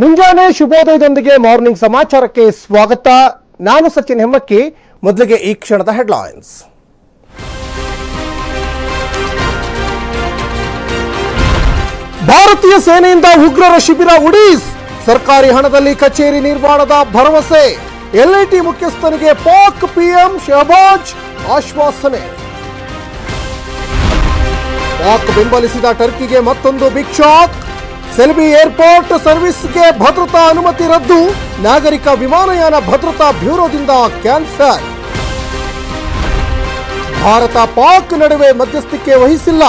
ಮುಂಜಾನೆ ಶುಭೋದಯದೊಂದಿಗೆ ಮಾರ್ನಿಂಗ್ ಸಮಾಚಾರಕ್ಕೆ ಸ್ವಾಗತ. ನಾನು ಸಚಿನ್ ಹೆಮ್ಮಕ್ಕಿ. ಮೊದಲಿಗೆ ಈ ಕ್ಷಣದ ಹೆಡ್ಲೈನ್ಸ್. ಭಾರತೀಯ ಸೇನೆಯಿಂದ ಉಗ್ರರ ಶಿಬಿರ ಉಡೀಸ್. ಸರ್ಕಾರಿ ಹಣದಲ್ಲಿ ಕಚೇರಿ ನಿರ್ಮಾಣದ ಭರವಸೆ. ಎಲ್ಐಟಿ ಮುಖ್ಯಸ್ಥನಿಗೆ ಪಾಕ್ ಪಿಎಂ ಶಹಬಾಜ್ ಆಶ್ವಾಸನೆ. ಪಾಕ್ ಬೆಂಬಲಿಸಿದ ಟರ್ಕಿಗೆ ಮತ್ತೊಂದು ಬಿಗ್ ಶಾಕ್. ಸೆಲ್ಬಿ ಏರ್ಪೋರ್ಟ್ ಸರ್ವಿಸ್ಗೆ ಭದ್ರತಾ ಅನುಮತಿ ರದ್ದು. ನಾಗರಿಕ ವಿಮಾನಯಾನ ಭದ್ರತಾ ಬ್ಯೂರೋದಿಂದ ಕ್ಯಾನ್ಸರ್. ಭಾರತ ಪಾಕ್ ನಡುವೆ ಮಧ್ಯಸ್ಥಿಕೆ ವಹಿಸಿಲ್ಲ.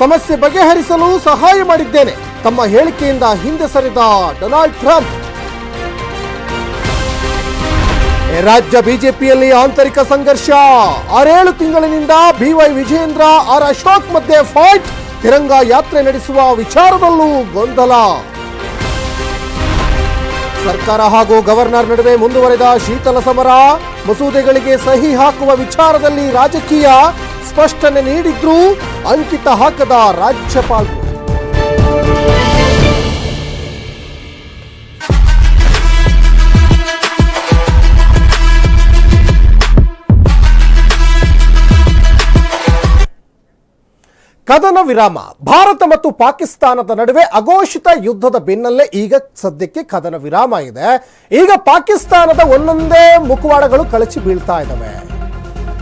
ಸಮಸ್ಯೆ ಬಗೆಹರಿಸಲು ಸಹಾಯ ಮಾಡಿದ್ದೇನೆ. ತಮ್ಮ ಹೇಳಿಕೆಯಿಂದ ಹಿಂದೆ ಸರಿದ ಡೊನಾಲ್ಡ್ ಟ್ರಂಪ್. ರಾಜ್ಯ ಬಿಜೆಪಿಯಲ್ಲಿ ಆಂತರಿಕ ಸಂಘರ್ಷ. ಆರೇಳು ತಿಂಗಳಿನಿಂದ ಬಿವೈ ವಿಜೇಂದ್ರ ಆರ್ ಅಶೋಕ್ ಮಧ್ಯೆ ಫೈಟ್ ತಿರಂಗ ಯಾತ್ರೆ ನಡೆಸುವ ವಿಚಾರದಲ್ಲೂ ಗೊಂದಲ. ಸರ್ಕಾರ ಹಾಗೂ ಗವರ್ನರ್ ನಡುವೆ ಮುಂದುವರೆದ ಶೀತಲ ಸಮರ, ಮಸೂದೆಗಳಿಗೆ ಸಹಿ ಹಾಕುವ ವಿಚಾರದಲ್ಲಿ ರಾಜಕೀಯ ಸ್ಪಷ್ಟನೆ ನೀಡಿದ್ರು ಅಂಕಿತ ಹಾಕದ ರಾಜ್ಯಪಾಲರು. ಕದನ ವಿರಾಮ. ಭಾರತ ಮತ್ತು ಪಾಕಿಸ್ತಾನದ ನಡುವೆ ಅಘೋಷಿತ ಯುದ್ಧದ ಬೆನ್ನಲ್ಲೇ ಈಗ ಸದ್ಯಕ್ಕೆ ಕದನ ವಿರಾಮ ಇದೆ. ಈಗ ಪಾಕಿಸ್ತಾನದ ಒಂದೊಂದೇ ಮುಖವಾಡಗಳು ಕಳಚಿ ಬೀಳ್ತಾ ಇದ್ದಾವೆ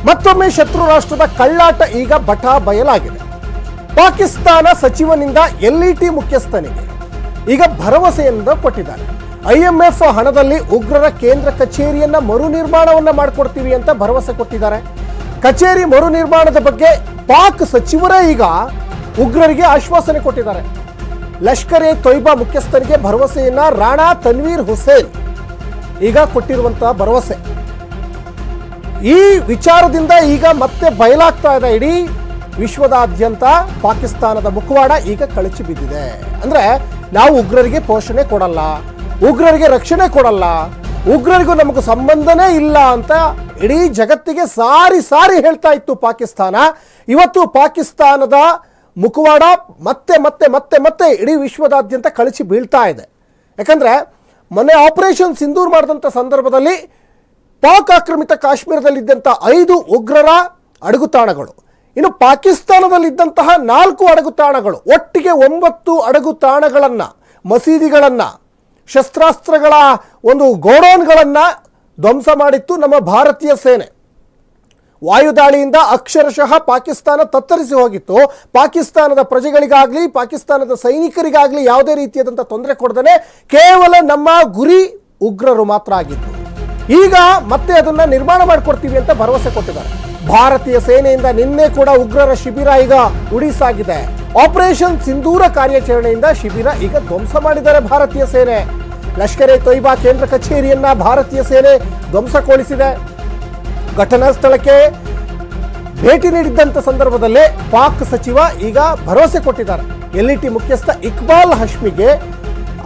ಮತ್ತೊಮ್ಮೆ ಶತ್ರು ರಾಷ್ಟ್ರದ ಕಳ್ಳಾಟ ಈಗ ಬಟ ಬಯಲಾಗಿದೆ. ಪಾಕಿಸ್ತಾನ ಸಚಿವನಿಂದ ಎಲ್ಇಟಿ ಮುಖ್ಯಸ್ಥನಿಗೆ ಈಗ ಭರವಸೆಯನ್ನು ಕೊಟ್ಟಿದ್ದಾರೆ. ಐಎಂಎಫ್ ಹಣದಲ್ಲಿ ಉಗ್ರರ ಕೇಂದ್ರ ಕಚೇರಿಯನ್ನ ಮರು ನಿರ್ಮಾಣವನ್ನ ಮಾಡಿಕೊಡ್ತೀವಿ ಅಂತ ಭರವಸೆ ಕೊಟ್ಟಿದ್ದಾರೆ. ಕಚೇರಿ ಮರು ನಿರ್ಮಾಣದ ಬಗ್ಗೆ ಪಾಕ್ ಸಚಿವರೇ ಈಗ ಉಗ್ರರಿಗೆ ಆಶ್ವಾಸನೆ ಕೊಟ್ಟಿದ್ದಾರೆ. ಲಷ್ಕರ್ ಎ ತೊಯ್ಬಾ ಮುಖ್ಯಸ್ಥರಿಗೆ ಭರವಸೆಯನ್ನ ರಾಣಾ ತನ್ವೀರ್ ಹುಸೇನ್ ಈಗ ಕೊಟ್ಟಿರುವಂತಹ ಭರವಸೆ. ಈ ವಿಚಾರದಿಂದ ಈಗ ಮತ್ತೆ ಬಯಲಾಗ್ತಾ ಇದೆ. ಇಡೀ ವಿಶ್ವದಾದ್ಯಂತ ಪಾಕಿಸ್ತಾನದ ಮುಖವಾಡ ಈಗ ಕಳಚಿ ಬಿದ್ದಿದೆ. ಅಂದ್ರೆ ನಾವು ಉಗ್ರರಿಗೆ ಪೋಷಣೆ ಕೊಡಲ್ಲ, ಉಗ್ರರಿಗೆ ರಕ್ಷಣೆ ಕೊಡಲ್ಲ ಉಗ್ರರಿಗೂ ನಮಗೂ ಸಂಬಂಧನೇ ಇಲ್ಲ ಅಂತ ಇಡೀ ಜಗತ್ತಿಗೆ ಸಾರಿ ಸಾರಿ ಹೇಳ್ತಾ ಇತ್ತು ಪಾಕಿಸ್ತಾನ. ಇವತ್ತು ಪಾಕಿಸ್ತಾನದ ಮುಖವಾಡ ಮತ್ತೆ ಮತ್ತೆ ಮತ್ತೆ ಮತ್ತೆ ಇಡೀ ವಿಶ್ವದಾದ್ಯಂತ ಕಳಚಿ ಬೀಳ್ತಾ ಇದೆ. ಯಾಕಂದ್ರೆ ಮೊನ್ನೆ ಆಪರೇಷನ್ ಸಿಂಧೂರ್ ಮಾಡಿದಂಥ ಸಂದರ್ಭದಲ್ಲಿ ಪಾಕ್ ಆಕ್ರಮಿತ ಕಾಶ್ಮೀರದಲ್ಲಿದ್ದಂಥ ಐದು ಉಗ್ರರ ಅಡಗುತಾಣಗಳು ಇನ್ನು ಪಾಕಿಸ್ತಾನದಲ್ಲಿದ್ದಂತಹ ನಾಲ್ಕು ಅಡಗುತಾಣಗಳು ಒಟ್ಟಿಗೆ ಒಂಬತ್ತು ಅಡಗುತಾಣಗಳನ್ನು ಮಸೀದಿಗಳನ್ನು ಶಸ್ತ್ರಾಸ್ತ್ರಗಳ ಒಂದು ಗೋಡೌನ್ಗಳನ್ನು ಧ್ವಂಸ ಮಾಡಿತ್ತು ನಮ್ಮ ಭಾರತೀಯ ಸೇನೆ. ವಾಯುದಾಳಿಯಿಂದ ಅಕ್ಷರಶಃ ಪಾಕಿಸ್ತಾನ ತತ್ತರಿಸಿ ಹೋಗಿತ್ತು. ಪಾಕಿಸ್ತಾನದ ಪ್ರಜೆಗಳಿಗಾಗಲಿ, ಪಾಕಿಸ್ತಾನದ ಸೈನಿಕರಿಗಾಗಲಿ ಯಾವುದೇ ರೀತಿಯಾದಂಥ ತೊಂದರೆ ಕೊಡದೇ ಕೇವಲ ನಮ್ಮ ಗುರಿ ಉಗ್ರರು ಮಾತ್ರ ಆಗಿತ್ತು ಈಗ ಮತ್ತೆ ಅದನ್ನ ನಿರ್ಮಾಣ ಮಾಡಿಕೊಡ್ತೀವಿ ಅಂತ ಭರವಸೆ ಕೊಟ್ಟಿದ್ದಾರೆ. ಭಾರತೀಯ ಸೇನೆಯಿಂದ ನಿನ್ನೆ ಕೂಡ ಉಗ್ರರ ಶಿಬಿರ ಈಗ ಉಡಿಸಾಗಿದೆ. ಆಪರೇಷನ್ ಸಿಂಧೂರ ಕಾರ್ಯಾಚರಣೆಯಿಂದ ಶಿಬಿರ ಈಗ ಧ್ವಂಸ ಮಾಡಿದ್ದಾರೆ ಭಾರತೀಯ ಸೇನೆ. ಲಷ್ಕರ್ ಎ ತೊಯ್ಬಾ ಕೇಂದ್ರ ಕಚೇರಿಯನ್ನ ಭಾರತೀಯ ಸೇನೆ ಧ್ವಂಸಗೊಳಿಸಿದೆ. ಘಟನಾ ಸ್ಥಳಕ್ಕೆ ಭೇಟಿ ನೀಡಿದ್ದಂಥ ಸಂದರ್ಭದಲ್ಲೇ ಪಾಕ್ ಸಚಿವ ಈಗ ಭರವಸೆ ಕೊಟ್ಟಿದ್ದಾರೆ. ಎಲ್ಇಟಿ ಮುಖ್ಯಸ್ಥ ಇಕ್ಬಾಲ್ ಹಶ್ಮಿಗೆ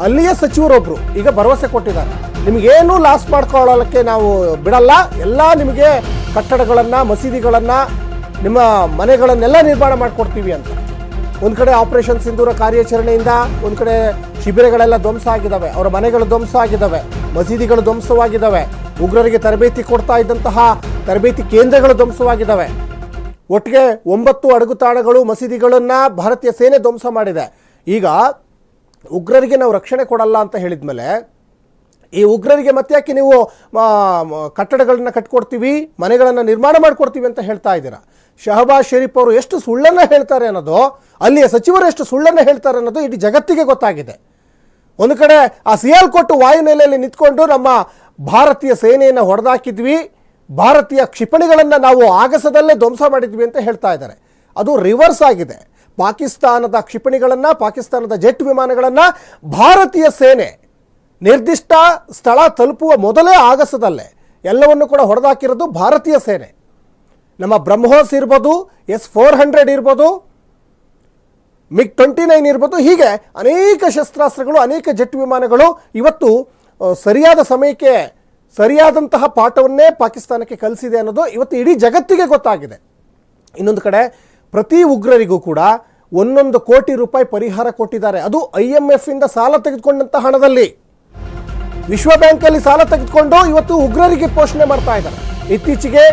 ಅಲ್ಲಿಯ ಸಚಿವರೊಬ್ರು ಈಗ ಭರವಸೆ ಕೊಟ್ಟಿದ್ದಾರೆ. ನಿಮಗೇನು ಲಾಸ್ ಮಾಡ್ಕೊಳ್ಳೋಕ್ಕೆ ನಾವು ಬಿಡಲ್ಲ. ಎಲ್ಲ ನಿಮಗೆ ಕಟ್ಟಡಗಳನ್ನು, ಮಸೀದಿಗಳನ್ನು, ನಿಮ್ಮ ಮನೆಗಳನ್ನೆಲ್ಲ ನಿರ್ಮಾಣ ಮಾಡಿಕೊಡ್ತೀವಿ ಅಂತ. ಒಂದು ಕಡೆ ಆಪರೇಷನ್ ಸಿಂಧೂರ ಕಾರ್ಯಾಚರಣೆಯಿಂದ ಒಂದು ಕಡೆ ಶಿಬಿರಗಳೆಲ್ಲ ಧ್ವಂಸ ಆಗಿದ್ದಾವೆ ಅವರ ಮನೆಗಳು ಧ್ವಂಸ ಆಗಿದ್ದಾವೆ ಮಸೀದಿಗಳು ಧ್ವಂಸವಾಗಿದ್ದಾವೆ ಉಗ್ರರಿಗೆ ತರಬೇತಿ ಕೊಡ್ತಾ ಇದ್ದಂತಹ ತರಬೇತಿ ಕೇಂದ್ರಗಳು ಧ್ವಂಸವಾಗಿದ್ದಾವೆ ಒಟ್ಟಿಗೆ ಒಂಬತ್ತು ಅಡಗುತಾಣಗಳು ಮಸೀದಿಗಳನ್ನು ಭಾರತೀಯ ಸೇನೆ ಧ್ವಂಸ ಮಾಡಿದೆ. ಈಗ ಉಗ್ರರಿಗೆ ನಾವು ರಕ್ಷಣೆ ಕೊಡಲ್ಲ ಅಂತ ಹೇಳಿದ್ಮೇಲೆ ಈ ಉಗ್ರರಿಗೆ ಮತ್ತೆ ಯಾಕೆ ನೀವು ಕಟ್ಟಡಗಳನ್ನು ಕಟ್ಕೊಡ್ತೀವಿ, ಮನೆಗಳನ್ನು ನಿರ್ಮಾಣ ಮಾಡಿಕೊಡ್ತೀವಿ ಅಂತ ಹೇಳ್ತಾ ಇದ್ದೀರಾ? ಶಹಬಾಜ್ ಶರೀಫ್ ಅವರು ಎಷ್ಟು ಸುಳ್ಳನ್ನು ಹೇಳ್ತಾರೆ ಅನ್ನೋದು, ಅಲ್ಲಿಯ ಸಚಿವರು ಎಷ್ಟು ಸುಳ್ಳನ್ನು ಹೇಳ್ತಾರೆ ಅನ್ನೋದು ಇಡೀ ಜಗತ್ತಿಗೆ ಗೊತ್ತಾಗಿದೆ. ಒಂದು ಕಡೆ ಆ ಸಿಯಾಲ್ಕೋಟ್ ವಾಯುನೆಲೆಯಲ್ಲಿ ನಿಂತ್ಕೊಂಡು ನಮ್ಮ ಭಾರತೀಯ ಸೇನೆಯನ್ನು ಹೊಡೆದಾಕಿದ್ವಿ, ಭಾರತೀಯ ಕ್ಷಿಪಣಿಗಳನ್ನು ನಾವು ಆಗಸದಲ್ಲೇ ಧ್ವಂಸ ಮಾಡಿದ್ವಿ ಅಂತ ಹೇಳ್ತಾ ಇದ್ದಾರೆ. ಅದು ರಿವರ್ಸ್ ಆಗಿದೆ. ಪಾಕಿಸ್ತಾನದ ಕ್ಷಿಪಣಿಗಳನ್ನು, ಪಾಕಿಸ್ತಾನದ ಜೆಟ್ ವಿಮಾನಗಳನ್ನು ಭಾರತೀಯ ಸೇನೆ ನಿರ್ದಿಷ್ಟ ಸ್ಥಳ ತಲುಪುವ ಮೊದಲೇ ಆಗಸದಲ್ಲೇ ಎಲ್ಲವನ್ನು ಕೂಡ ಹೊಡೆದಾಕಿರೋದು ಭಾರತೀಯ ಸೇನೆ. ನಮ್ಮ ಬ್ರಹ್ಮೋಸ್ ಇರ್ಬೋದು, ಎಸ್ ಫೋರ್ ಹಂಡ್ರೆಡ್ ಇರ್ಬೋದು, ಮಿಗ್ ಟ್ವೆಂಟಿ ನೈನ್ ಇರ್ಬೋದು, ಹೀಗೆ ಅನೇಕ ಶಸ್ತ್ರಾಸ್ತ್ರಗಳು, ಅನೇಕ ಜೆಟ್ ವಿಮಾನಗಳು ಇವತ್ತು ಸರಿಯಾದ ಸಮಯಕ್ಕೆ ಸರಿಯಾದಂತಹ ಪಾಠವನ್ನೇ ಪಾಕಿಸ್ತಾನಕ್ಕೆ ಕಲಿಸಿದೆ ಅನ್ನೋದು ಇವತ್ತು ಇಡೀ ಜಗತ್ತಿಗೆ ಗೊತ್ತಾಗಿದೆ. ಇನ್ನೊಂದು ಕಡೆ ಪ್ರತಿ ಉಗ್ರರಿಗೂ ಕೂಡ ಒಂದೊಂದು ಕೋಟಿ ರೂಪಾಯಿ ಪರಿಹಾರ ಕೊಟ್ಟಿದ್ದಾರೆ. ಅದು ಐ ಎಂ ಎಫ್ ಇಂದ ಸಾಲ ತೆಗೆದುಕೊಂಡಂಥ ಹಣದಲ್ಲಿ. ವಿಶ್ವ ಬ್ಯಾಂಕಲ್ಲಿ ಸಾಲ ತೆಗೆದುಕೊಂಡು ಇವತ್ತು ಉಗ್ರರಿಗೆ ಪೋಷಣೆ ಮಾಡ್ತಾ ಇದ್ದಾರೆ. ಇತ್ತೀಚೆಗೆ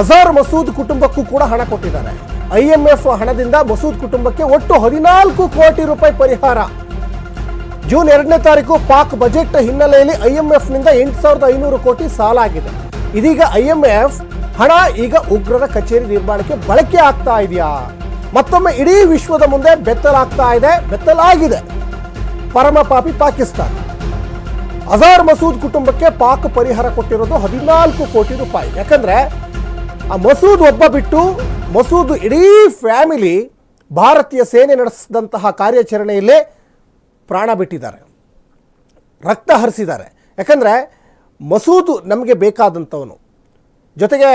ಅಜಾರ್ ಮಸೂದ್ ಕುಟುಂಬಕ್ಕೂ ಕೂಡ ಹಣ ಕೊಟ್ಟಿದ್ದಾರೆ. ಐ ಎಂ ಎಫ್ ಹಣದಿಂದ ಮಸೂದ್ ಕುಟುಂಬಕ್ಕೆ ಒಟ್ಟು ಹದಿನಾಲ್ಕು ಕೋಟಿ ರೂಪಾಯಿ ಪರಿಹಾರ. ಜೂನ್ ಎರಡನೇ ತಾರೀಕು ಪಾಕ್ ಬಜೆಟ್ ಹಿನ್ನೆಲೆಯಲ್ಲಿ ಐಎಂಎಫ್ನಿಂದ ಎಂಟು ಸಾವಿರದ ಐನೂರು ಕೋಟಿ ಸಾಲ ಆಗಿದೆ. ಇದೀಗ ಐಎಂಎಫ್ ಹಣ ಈಗ ಉಗ್ರರ ಕಚೇರಿ ನಿರ್ಮಾಣಕ್ಕೆ ಬಳಕೆ ಆಗ್ತಾ ಇದೆಯಾ? ಮತ್ತೊಮ್ಮೆ ಇಡೀ ವಿಶ್ವದ ಮುಂದೆ ಬೆತ್ತಲಾಗ್ತಾ ಇದೆ, ಬೆತ್ತಲಾಗಿದೆ. ಪರಮ ಪಾಪಿ ಪಾಕಿಸ್ತಾನ. ಅಜಾರ್ ಮಸೂದ್ ಕುಟುಂಬಕ್ಕೆ ಪಾಕ್ ಪರಿಹಾರ ಕೊಟ್ಟಿರೋದು ಹದಿನಾಲ್ಕು ಕೋಟಿ ರೂಪಾಯಿ. ಯಾಕಂದ್ರೆ ಆ ಮಸೂದ್ ಒಬ್ಬ ಬಿಟ್ಟು ಮಸೂದ್ ಇಡೀ ಫ್ಯಾಮಿಲಿ ಭಾರತೀಯ ಸೇನೆ ನಡೆಸಿದಂತಹ ಕಾರ್ಯಾಚರಣೆಯಲ್ಲೇ ಪ್ರಾಣ ಬಿಟ್ಟಿದ್ದಾರೆ. ರಕ್ತ ಹರಿಸಿದ್ದಾರೆ. ಯಾಕಂದರೆ ಮಸೂದ್ ನಮಗೆ ಬೇಕಾದಂಥವನು. ಜೊತೆಗೆ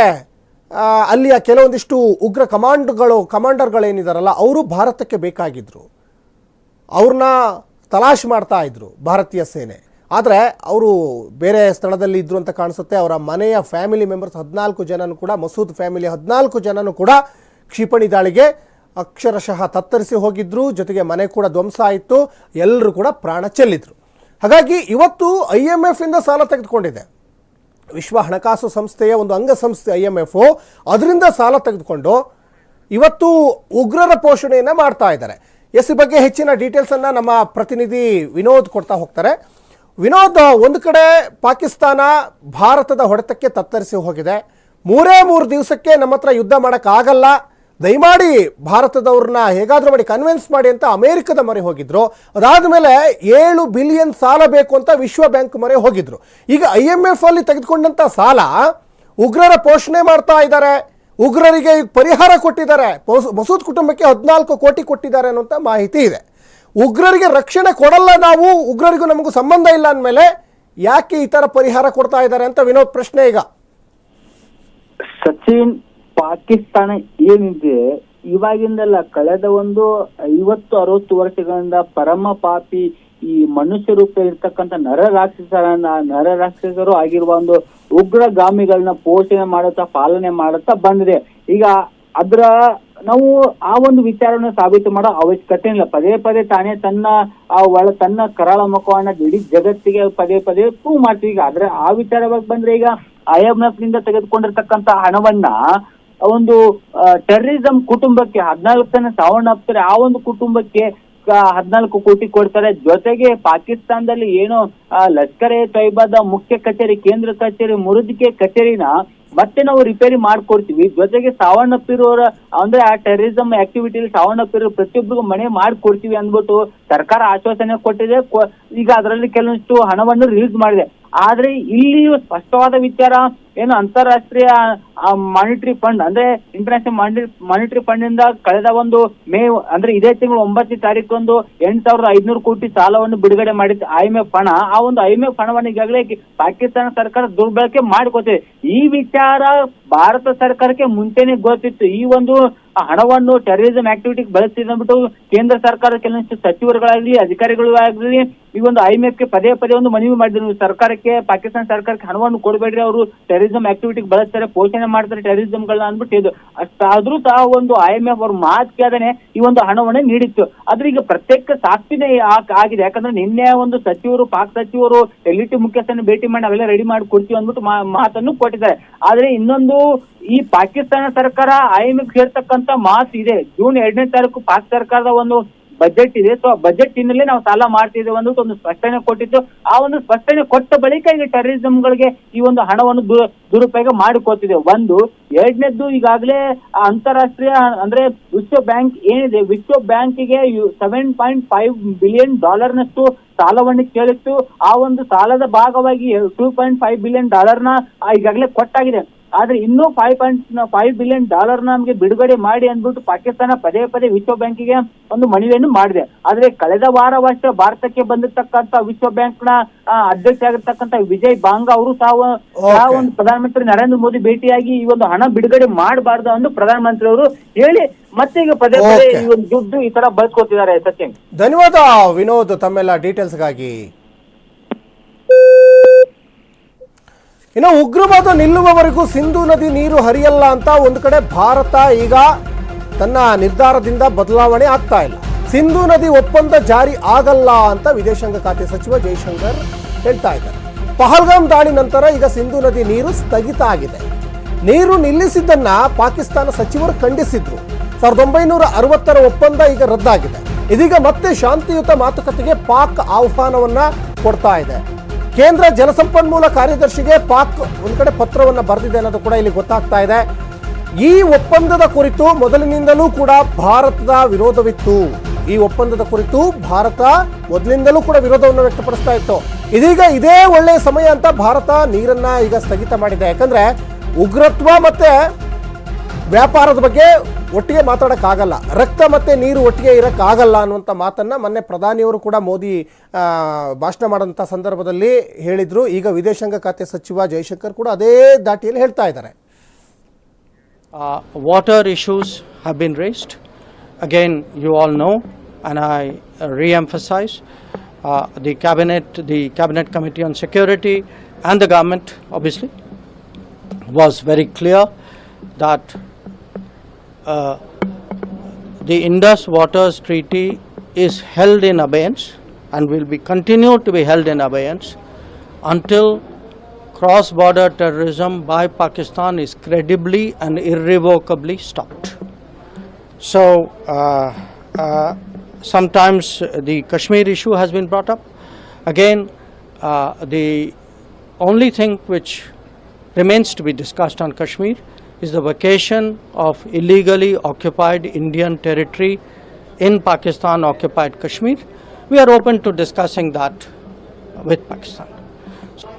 ಅಲ್ಲಿಯ ಕೆಲವೊಂದಿಷ್ಟು ಉಗ್ರ ಕಮಾಂಡ್ಗಳು, ಕಮಾಂಡರ್ಗಳೇನಿದಾರಲ್ಲ, ಅವರು ಭಾರತಕ್ಕೆ ಬೇಕಾಗಿದ್ದರು ಅವ್ರನ್ನ ತಲಾಶ್ ಮಾಡ್ತಾ ಇದ್ರು ಭಾರತೀಯ ಸೇನೆ. ಆದರೆ ಅವರು ಬೇರೆ ಸ್ಥಳದಲ್ಲಿ ಇದ್ರು ಅಂತ ಕಾಣಿಸುತ್ತೆ. ಅವರ ಮನೆಯ ಫ್ಯಾಮಿಲಿ ಮೆಂಬರ್ಸ್ ಹದಿನಾಲ್ಕು ಜನನು ಕೂಡ, ಮಸೂದ್ ಫ್ಯಾಮಿಲಿ ಹದಿನಾಲ್ಕು ಜನನು ಕೂಡ ಕ್ಷಿಪಣಿ ದಾಳಿಗೆ ಅಕ್ಷರಶಃ ತತ್ತರಿಸಿ ಹೋಗಿದ್ರು. ಜೊತೆಗೆ ಮನೆ ಕೂಡ ಧ್ವಂಸ ಆಯಿತು. ಎಲ್ಲರೂ ಕೂಡ ಪ್ರಾಣ ಚೆಲ್ಲಿದ್ರು. ಹಾಗಾಗಿ ಇವತ್ತು ಐ ಎಂ ಎಫಿಂದ ಸಾಲ ತೆಗೆದುಕೊಂಡಿದೆ. ವಿಶ್ವ ಹಣಕಾಸು ಸಂಸ್ಥೆಯ ಒಂದು ಅಂಗಸಂಸ್ಥೆ ಐ ಎಂ ಎಫ್ ಅದರಿಂದ ಸಾಲ ತೆಗೆದುಕೊಂಡು ಇವತ್ತು ಉಗ್ರರ ಪೋಷಣೆಯನ್ನು ಮಾಡ್ತಾ ಇದ್ದಾರೆ. ಎಸ್ ಬಗ್ಗೆ ಹೆಚ್ಚಿನ ಡೀಟೇಲ್ಸನ್ನು ನಮ್ಮ ಪ್ರತಿನಿಧಿ ವಿನೋದ್ ಕೊಡ್ತಾ ಹೋಗ್ತಾರೆ. ವಿನೋದ್, ಒಂದು ಕಡೆ ಪಾಕಿಸ್ತಾನ ಭಾರತದ ಹೊಡೆತಕ್ಕೆ ತತ್ತರಿಸಿ ಹೋಗಿದೆ. ಮೂರೇ ಮೂರು ದಿವಸಕ್ಕೆ ನಮ್ಮ ಹತ್ರ ಯುದ್ಧ ಮಾಡೋಕ್ಕಾಗಲ್ಲ. ದಯಮಾಡಿ ಭಾರತದವ್ರನ್ನ ಹೇಗಾದರೂ ಮಾಡಿ ಕನ್ವಿನ್ಸ್ ಮಾಡಿ ಅಂತ ಅಮೆರಿಕದ ಮೊರೆ ಹೋಗಿದ್ರು. ಅದಾದ ಮೇಲೆ ಏಳು ಬಿಲಿಯನ್ ಸಾಲ ಬೇಕು ಅಂತ ವಿಶ್ವ ಬ್ಯಾಂಕ್ ಮೊರೆ ಹೋಗಿದ್ರು. ಈಗ ಐ ಎಂ ಎಫ್ ಅಲ್ಲಿ ತೆಗೆದುಕೊಂಡಂಥ ಸಾಲ ಉಗ್ರರ ಪೋಷಣೆ ಮಾಡ್ತಾ ಇದ್ದಾರೆ. ಉಗ್ರರಿಗೆ ಪರಿಹಾರ ಕೊಟ್ಟಿದ್ದಾರೆ. ಮಸೂ- ಮಸೂದ್ ಕುಟುಂಬಕ್ಕೆ ಹದಿನಾಲ್ಕು ಕೋಟಿ ಕೊಟ್ಟಿದ್ದಾರೆ ಅನ್ನುವಂಥ ಮಾಹಿತಿ ಇದೆ. ಉಗ್ರರಿಗೆ ರಕ್ಷಣೆ ಕೊಡಲ್ಲ ನಾವು, ಉಗ್ರರಿಗೂ ನಮಗೂ ಸಂಬಂಧ ಇಲ್ಲ ಅಂದಮೇಲೆ ಯಾಕೆ ಈ ಥರ ಪರಿಹಾರ ಕೊಡ್ತಾ ಇದ್ದಾರೆ ಅಂತ ವಿನೋದ್ ಪ್ರಶ್ನೆ ಈಗ. ಸಚಿನ್, ಪಾಕಿಸ್ತಾನ ಏನಿದೆ, ಇವಾಗಿಂದಲ್ಲ ಕಳೆದ ಒಂದು ಐವತ್ತು, ಅರವತ್ತು ವರ್ಷಗಳಿಂದ ಪರಮ ಪಾಪಿ ಈ ಮನುಷ್ಯ ರೂಪ ಇರ್ತಕ್ಕಂಥ ನರ ರಾಕ್ಷಸರನ್ನ ನರ ರಾಕ್ಷಸರು ಆಗಿರುವ ಒಂದು ಉಗ್ರಗಾಮಿಗಳನ್ನ ಪೋಷಣೆ ಮಾಡುತ್ತಾ, ಪಾಲನೆ ಮಾಡುತ್ತಾ ಬಂದಿದೆ. ಈಗ ಅದ್ರ ನಾವು ಆ ಒಂದು ವಿಚಾರವನ್ನು ಸಾಬೀತು ಮಾಡೋ ಅವಶ್ಯಕತೆ ಇಲ್ಲ. ಪದೇ ಪದೇ ತಾನೇ ತನ್ನ, ಆ ಒಳ ತನ್ನ ಕರಾಳ ಮುಖವನ್ನ ಇಡೀ ಜಗತ್ತಿಗೆ ಪದೇ ಪದೇ ಪ್ರೂವ್ ಮಾಡ್ತೀವಿ ಈಗ. ಆದ್ರೆ ಆ ವಿಚಾರವಾಗಿ ಬಂದ್ರೆ ಈಗ ಐ ಎಂ ಎಫ್ನಿಂದ ತೆಗೆದುಕೊಂಡಿರ್ತಕ್ಕಂತ ಹಣವನ್ನ ಒಂದು ಟೆರರಿಸಂ ಕುಟುಂಬಕ್ಕೆ ಹದಿನಾಲ್ಕು ಜನ ಸಾವನ್ನಪ್ತಾರೆ ಆ ಒಂದು ಕುಟುಂಬಕ್ಕೆ ಹದಿನಾಲ್ಕು ಕೋಟಿ ಕೊಡ್ತಾರೆ. ಜೊತೆಗೆ ಪಾಕಿಸ್ತಾನದಲ್ಲಿ ಏನು ಲಷ್ಕರ್ ಎ ತೈಬಾದ ಮುಖ್ಯ ಕಚೇರಿ, ಕೇಂದ್ರ ಕಚೇರಿ, ಮುರುದಿಕೆ ಕಚೇರಿನ ಮತ್ತೆ ನಾವು ರಿಪೇರಿ ಮಾಡ್ಕೊಡ್ತೀವಿ. ಜೊತೆಗೆ ಸಾವನ್ನಪ್ಪಿರೋರ, ಅಂದ್ರೆ ಆ ಟೆರರಿಸಂ ಆಕ್ಟಿವಿಟಿ ಸಾವನ್ನಪ್ಪಿರೋ ಪ್ರತಿಯೊಬ್ಬರಿಗೂ ಮನೆ ಮಾಡ್ಕೊಡ್ತೀವಿ ಅಂದ್ಬಿಟ್ಟು ಸರ್ಕಾರ ಆಶ್ವಾಸನೆ ಕೊಟ್ಟಿದೆ. ಈಗ ಅದರಲ್ಲಿ ಕೆಲವೊಂದಿಷ್ಟು ಹಣವನ್ನು ರಿಲೀಸ್ ಮಾಡಿದೆ. ಆದ್ರೆ ಇಲ್ಲಿಯೂ ಸ್ಪಷ್ಟವಾದ ವಿಚಾರ ಏನು ಅಂತಾರಾಷ್ಟ್ರೀಯ ಮಾನಿಟರಿ ಫಂಡ್ ಅಂದ್ರೆ ಇಂಟರ್ನ್ಯಾಷನಲ್ ಮಾನಿಟರಿ ಫಂಡ್ ಇಂದ ಕಳೆದ ಒಂದು ಮೇ, ಅಂದ್ರೆ ಇದೇ ತಿಂಗಳು ಒಂಬತ್ತನೇ ತಾರೀಕು ಎಂಟ್ ಸಾವಿರದ ಐದ್ನೂರು ಕೋಟಿ ಸಾಲವನ್ನು ಬಿಡುಗಡೆ ಮಾಡಿದ ಐ ಎಂ ಹಣ, ಆ ಒಂದು ಐ ಎಂ ಎಫ್ ಹಣವನ್ನು ಈಗಾಗಲೇ ಪಾಕಿಸ್ತಾನ ಸರ್ಕಾರ ದುರ್ಬಳಕೆ ಮಾಡ್ಕೋತಿದೆ ಈ ವಿಚಾರ ಭಾರತ ಸರ್ಕಾರಕ್ಕೆ ಮುಂಚೆನೆ ಗೊತ್ತಿತ್ತು. ಈ ಒಂದು ಹಣವನ್ನು ಟೆರರಿಸಂ ಆಕ್ಟಿವಿಟಿಗೆ ಬಳಸ್ತಿದೆ ಅಂದ್ಬಿಟ್ಟು ಕೇಂದ್ರ ಸರ್ಕಾರದ ಕೆಲವೊಂದಿಷ್ಟು ಸಚಿವರುಗಳಾಗ್ಲಿ, ಅಧಿಕಾರಿಗಳು ಆಗ್ಲಿ, ಈ ಒಂದು ಐ ಗೆ ಪದೇ ಪದೇ ಒಂದು ಮನವಿ ಮಾಡಿದ್ರು. ಸರ್ಕಾರಕ್ಕೆ, ಪಾಕಿಸ್ತಾನ ಸರ್ಕಾರಕ್ಕೆ ಹಣವನ್ನು ಕೊಡಬೇಡ್ರಿ ಅವರು. ಟೆರರಿಸಂ ಆಕ್ಟಿವಿಟಿಗೆ ಬಳಸ್ತಾರೆ, ಪೋಷಣೆ ಮಾಡ್ತಾರೆ ಟೆರರಿಸಂಗಳನ್ನ ಅಂದ್ಬಿಟ್ಟು ಇದು. ಅಷ್ಟಾದ್ರೂ ತಾ ಒಂದು ಐ ಎಂ ಎಫ್ ಅವ್ರ ಮಾತು ಈ ಒಂದು ಹಣವನ್ನ ನೀಡಿತ್ತು. ಆದ್ರೆ ಈಗ ಪ್ರತ್ಯೇಕ ಸಾಕ್ಷಿನೇ ಆಗಿದೆ. ಯಾಕಂದ್ರೆ ನಿನ್ನೆ ಒಂದು ಸಚಿವರು, ಪಾಕ್ ಸಚಿವರು ಎಲ್ ಮುಖ್ಯಸ್ಥನ ಭೇಟಿ ಮಾಡಿ ಅವೆಲ್ಲ ರೆಡಿ ಮಾಡಿ ಕೊಡ್ತೀವಿ ಅಂದ್ಬಿಟ್ಟು ಮಾತನ್ನು ಕೊಟ್ಟಿದ್ದಾರೆ. ಆದ್ರೆ ಇನ್ನೊಂದು ಈ ಪಾಕಿಸ್ತಾನ ಸರ್ಕಾರ ಐ ಎಂ ಎಫ್ ಹೇಳ್ತಕ್ಕಂತ ಮಾಸ್ ಇದೆ. ಜೂನ್ ಎರಡನೇ ತಾರೀಕು ಪಾಕ್ ಸರ್ಕಾರದ ಒಂದು ಬಜೆಟ್ ಇದೆ. ಸೊ ಬಜೆಟ್ ಹಿನ್ನೆಲೆ ನಾವು ಸಾಲ ಮಾಡ್ತಿದ್ದೇವೆ ಅನ್ನೋದು ಒಂದು ಸ್ಪಷ್ಟನೆ ಕೊಟ್ಟಿದ್ದು. ಆ ಒಂದು ಸ್ಪಷ್ಟನೆ ಕೊಟ್ಟ ಬಳಿಕ ಈಗ ಟೆರರಿಸಂಗಳಿಗೆ ಈ ಒಂದು ಹಣವನ್ನು ದುರುಪಯೋಗ ಮಾಡಿಕೊತಿದೆ ಒಂದು, ಎರಡನೇದ್ದು ಈಗಾಗಲೇ ಅಂತಾರಾಷ್ಟ್ರೀಯ ಅಂದ್ರೆ ವಿಶ್ವ ಬ್ಯಾಂಕ್ ಏನಿದೆ, ವಿಶ್ವ ಬ್ಯಾಂಕಿಗೆ seven point five billion dollar ನಷ್ಟು ಸಾಲವನ್ನು ಕೇಳಿತ್ತು. ಆ ಒಂದು ಸಾಲದ ಭಾಗವಾಗಿ ಟೂ ಪಾಯಿಂಟ್ ಫೈವ್ ಬಿಲಿಯನ್ ಡಾಲರ್ನ ಈಗಾಗಲೇ ಕೊಟ್ಟಾಗಿದೆ. ಆದ್ರೆ ಇನ್ನೂ five point five billion dollar ನಮಗೆ ಬಿಡುಗಡೆ ಮಾಡಿ ಅಂದ್ಬಿಟ್ಟು ಪಾಕಿಸ್ತಾನ ಪದೇ ಪದೇ ವಿಶ್ವ ಬ್ಯಾಂಕಿಗೆ ಒಂದು ಮನವಿಯನ್ನು ಮಾಡಿದೆ. ಆದ್ರೆ ಕಳೆದ ವಾರವಷ್ಟೇ ಭಾರತಕ್ಕೆ ಬಂದಿರತಕ್ಕಂತ ವಿಶ್ವ ಬ್ಯಾಂಕ್ನ ಅಧ್ಯಕ್ಷ ಆಗಿರ್ತಕ್ಕಂಥ ವಿಜಯ್ ಬಾಂಗ ಅವರು ತಾವು ಒಂದು ಪ್ರಧಾನಮಂತ್ರಿ ನರೇಂದ್ರ ಮೋದಿ ಭೇಟಿಯಾಗಿ ಈ ಒಂದು ಹಣ ಬಿಡುಗಡೆ ಮಾಡಬಾರ್ದು ಎಂದು ಪ್ರಧಾನಮಂತ್ರಿ ಅವರು ಹೇಳಿ ಮತ್ತೆ ಈಗ ಪದೇ ಪದೇ ಈ ಒಂದು ದುಡ್ಡು ಈ ತರ ಬಳಸ್ಕೊತಿದ್ದಾರೆ ಸಚಿನ್. ಧನ್ಯವಾದ ವಿನೋದ್ ತಮ್ಮೆಲ್ಲ ಡೀಟೇಲ್ಸ್ಗಾಗಿ ಇನ್ನು ಉಗ್ರವಾದ ನಿಲ್ಲುವವರೆಗೂ ಸಿಂಧು ನದಿ ನೀರು ಹರಿಯಲ್ಲ ಅಂತ ಒಂದು ಕಡೆ ಭಾರತ ಈಗ ತನ್ನ ನಿರ್ಧಾರದಿಂದ ಬದಲಾವಣೆ ಆಗ್ತಾ ಇಲ್ಲ. ಸಿಂಧು ನದಿ ಒಪ್ಪಂದ ಜಾರಿ ಆಗಲ್ಲ ಅಂತ ವಿದೇಶಾಂಗ ಖಾತೆ ಸಚಿವ ಜೈಶಂಕರ್ ಹೇಳ್ತಾ ಇದ್ದಾರೆ. ಪಹಲ್ಗಾಮ್ ದಾಳಿ ನಂತರ ಈಗ ಸಿಂಧು ನದಿ ನೀರು ಸ್ಥಗಿತ ಆಗಿದೆ. ನೀರು ನಿಲ್ಲಿಸಿದ್ದನ್ನ ಪಾಕಿಸ್ತಾನ ಸಚಿವರು ಖಂಡಿಸಿದ್ರು. ಸಾವಿರದ ಒಂಬೈನೂರ ಅರವತ್ತರ ಒಪ್ಪಂದ ಈಗ ರದ್ದಾಗಿದೆ. ಇದೀಗ ಮತ್ತೆ ಶಾಂತಿಯುತ ಮಾತುಕತೆಗೆ ಪಾಕ್ ಆಹ್ವಾನವನ್ನ ಕೊಡ್ತಾ ಇದೆ. ಕೇಂದ್ರ ಜಲಸಂಪನ್ಮೂಲ ಕಾರ್ಯದರ್ಶಿಗೆ ಪಾಕ್ ಒಂದು ಕಡೆ ಪತ್ರವನ್ನು ಬರೆದಿದೆ ಅನ್ನೋದು ಕೂಡ ಇಲ್ಲಿ ಗೊತ್ತಾಗ್ತಾ ಇದೆ. ಈ ಒಪ್ಪಂದದ ಕುರಿತು ಮೊದಲಿನಿಂದಲೂ ಕೂಡ ಭಾರತದ ವಿರೋಧವಿತ್ತು. ಈ ಒಪ್ಪಂದದ ಕುರಿತು ಭಾರತ ಮೊದಲಿಂದಲೂ ಕೂಡ ವಿರೋಧವನ್ನು ವ್ಯಕ್ತಪಡಿಸ್ತಾ ಇತ್ತು. ಇದೀಗ ಇದೇ ಒಳ್ಳೆಯ ಸಮಯ ಅಂತ ಭಾರತ ನೀರನ್ನ ಈಗ ಸ್ಥಗಿತ ಮಾಡಿದೆ. ಯಾಕಂದ್ರೆ ಉಗ್ರತ್ವ ಮತ್ತೆ ವ್ಯಾಪಾರದ ಬಗ್ಗೆ ಒಟ್ಟಿಗೆ ಮಾತಾಡೋಕ್ಕಾಗಲ್ಲ. ರಕ್ತ ಮತ್ತು ನೀರು ಒಟ್ಟಿಗೆ ಇರೋಕ್ಕಾಗಲ್ಲ ಅನ್ನುವಂಥ ಮಾತನ್ನು ಮೊನ್ನೆ ಪ್ರಧಾನಿಯವರು ಕೂಡ ಮೋದಿ ಭಾಷಣ ಮಾಡಿದಂತ ಸಂದರ್ಭದಲ್ಲಿ ಹೇಳಿದರು. ಈಗ ವಿದೇಶಾಂಗ ಖಾತೆ ಸಚಿವ ಜೈಶಂಕರ್ ಕೂಡ ಅದೇ ದಾಟಿಯಲ್ಲಿ ಹೇಳ್ತಾ ಇದ್ದಾರೆ. Water issues have been raised again you all know and I re-emphasise the cabinet the cabinet committee on security and the government obviously was very clear that uh, the Indus Waters Treaty is held in abeyance and will be continued to be held in abeyance until cross border terrorism by Pakistan is credibly and irrevocably stopped. So, uh, uh, sometimes the Kashmir issue has been brought up. Again, uh, the only thing which remains to be discussed on Kashmir is the vacation of illegally occupied Indian territory in Pakistan, occupied Kashmir. We are open to discussing that with Pakistan.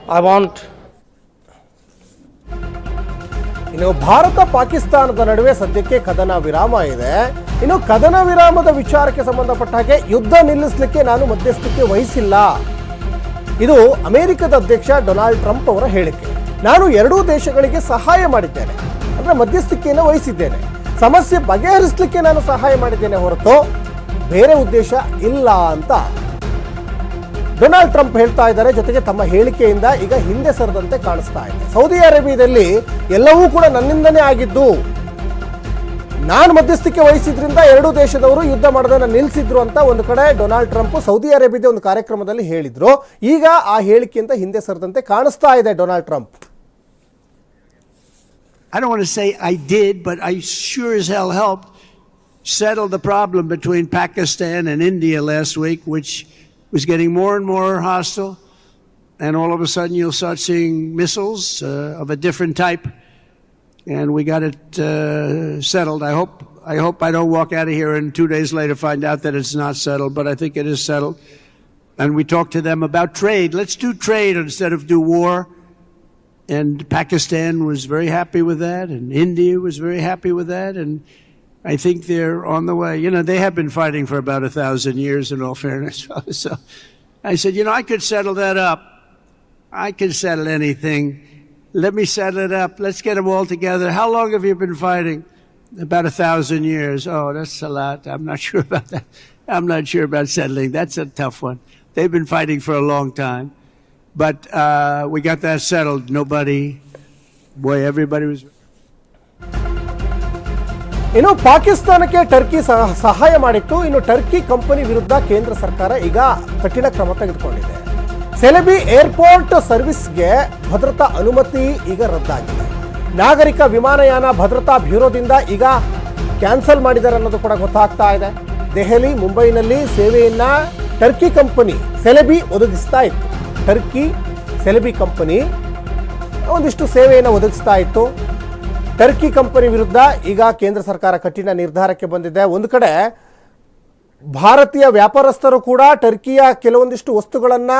I want ಇನ್ನು ಭಾರತ ಪಾಕಿಸ್ತಾನದ ನಡುವೆ ಸದ್ಯಕ್ಕೆ ಕದನ ವಿರಾಮ ಇದೆ ಇನ್ನು ಕದನ ವಿರಾಮದ ವಿಚಾರಕ್ಕೆ ಸಂಬಂಧಪಟ್ಟ ಹಾಗೆ ಯುದ್ಧ ನಿಲ್ಲಿಸಲಿಕ್ಕೆ ನಾನು ಮಧ್ಯಸ್ಥಿಕೆ ವಹಿಸಿಲ್ಲ ಇದು ಅಮೆರಿಕದ ಅಧ್ಯಕ್ಷ ಡೊನಾಲ್ಡ್ ಟ್ರಂಪ್ ಅವರ ಹೇಳಿಕೆ ನಾನು ಎರಡೂ ದೇಶಗಳಿಗೆ ಸಹಾಯ ಮಾಡಿದ್ದೇನೆ ಅಂದ್ರೆ ಮಧ್ಯಸ್ಥಿಕೆಯನ್ನು ವಹಿಸಿದ್ದೇನೆ. ಸಮಸ್ಯೆ ಬಗೆಹರಿಸಲಿಕ್ಕೆ ನಾನು ಸಹಾಯ ಮಾಡಿದ್ದೇನೆ ಹೊರತು ಬೇರೆ ಉದ್ದೇಶ ಇಲ್ಲ ಅಂತ. ಡೊನಾಲ್ಡ್ ಟ್ರಂಪ್ ಹೇಳ್ತಾ ಇದ್ದಾರೆ, ಜೊತೆಗೆ ತಮ್ಮ ಹೇಳಿಕೆಯಿಂದ ಈಗ ಹಿಂದೆ ಸರದಂತೆ ಕಾಣಿಸ್ತಾ ಇದೆ. ಸೌದಿ ಅರೇಬಿಯಾದಲ್ಲಿ ಎಲ್ಲವೂ ಕೂಡ ನನ್ನಿಂದನೇ ಆಗಿದ್ದು, ನಾನು ಮಧ್ಯಸ್ಥಿಕೆ ವಹಿಸಿದ್ರಿಂದ ಎರಡೂ ದೇಶದವರು ಯುದ್ಧ ಮಾಡೋದನ್ನು ನಿಲ್ಲಿಸಿದ್ರು ಅಂತ ಒಂದು ಕಡೆ ಡೊನಾಲ್ಡ್ ಟ್ರಂಪ್ ಸೌದಿ ಅರೇಬಿಯಾದ ಒಂದು ಕಾರ್ಯಕ್ರಮದಲ್ಲಿ ಹೇಳಿದ್ರು. ಈಗ ಆ ಹೇಳಿಕೆಯಿಂದ ಹಿಂದೆ ಸರದಂತೆ ಕಾಣಿಸ್ತಾ ಇದೆ Donald Trump. I don't want to say I did, but I sure as hell helped settle the problem between Pakistan and India last week, which was getting more and more hostile. And all of a sudden, you'll start seeing missiles uh, of a different type. And we got it uh, settled. I hope. I hope I don't walk out of here and two days later find out that it's not settled, but I think it is settled. And we talked to them about trade. Let's do trade instead of do war. And Pakistan was very happy with that, and India was very happy with that, and I think they're on the way. You know, they have been fighting for about a thousand years, in all fairness. So I said, you know, I could settle that up. I can settle anything. Let me settle it up. Let's get them all together. How long have you been fighting? About a thousand years. Oh, that's a lot. I'm not sure about that. I'm not sure about settling. That's a tough one. They've been fighting for a long time. But uh, we got that settled. Nobody, boy, everybody was. ಇನ್ನು ಪಾಕಿಸ್ತಾನಕ್ಕೆ Turkey ಸಹ- ಸಹಾಯ ಮಾಡಿತ್ತು ಇನ್ನು Turkey company ವಿರುದ್ಧ ಕೇಂದ್ರ ಸರ್ಕಾರ ಈಗ ಕಠಿಣ ಕ್ರಮ ತೆಗೆದುಕೊಂಡಿದೆ ಸೆಲೆಬಿ ಏರ್ಪೋರ್ಟ್ ಸರ್ವಿಸ್ಗೆ ಭದ್ರತಾ ಅನುಮತಿ ಈಗ ರದ್ದಾಗಿದೆ ನಾಗರಿಕ ವಿಮಾನಯಾನ ಭದ್ರತಾ ಬ್ಯೂರೋದಿಂದ ಈಗ ಕ್ಯಾನ್ಸಲ್ ಮಾಡಿದ್ದಾರೆ ಅನ್ನೋದು ಕೂಡ ಗೊತ್ತಾಗ್ತಾ ಇದೆ ದೆಹಲಿ ಮುಂಬೈನಲ್ಲಿ ಸೇವೆಯನ್ನ ಟರ್ಕಿ ಕಂಪನಿ ಸೆಲೆಬಿ ಒದಗಿಸ್ತಾ ಇತ್ತು ಟರ್ಕಿ, ಸೆಲೆಬಿ ಕಂಪನಿ, ಒಂದಿಷ್ಟು ಸೇವೆಯನ್ನು ಒದಗಿಸ್ತಾ ಇತ್ತು. ಟರ್ಕಿ ಕಂಪನಿ ವಿರುದ್ಧ ಈಗ ಕೇಂದ್ರ ಸರ್ಕಾರ ಕಠಿಣ ನಿರ್ಧಾರಕ್ಕೆ ಬಂದಿದೆ. ಒಂದು ಕಡೆ ಭಾರತೀಯ ವ್ಯಾಪಾರಸ್ಥರು ಕೂಡ ಟರ್ಕಿಯ ಕೆಲವೊಂದಿಷ್ಟು ವಸ್ತುಗಳನ್ನು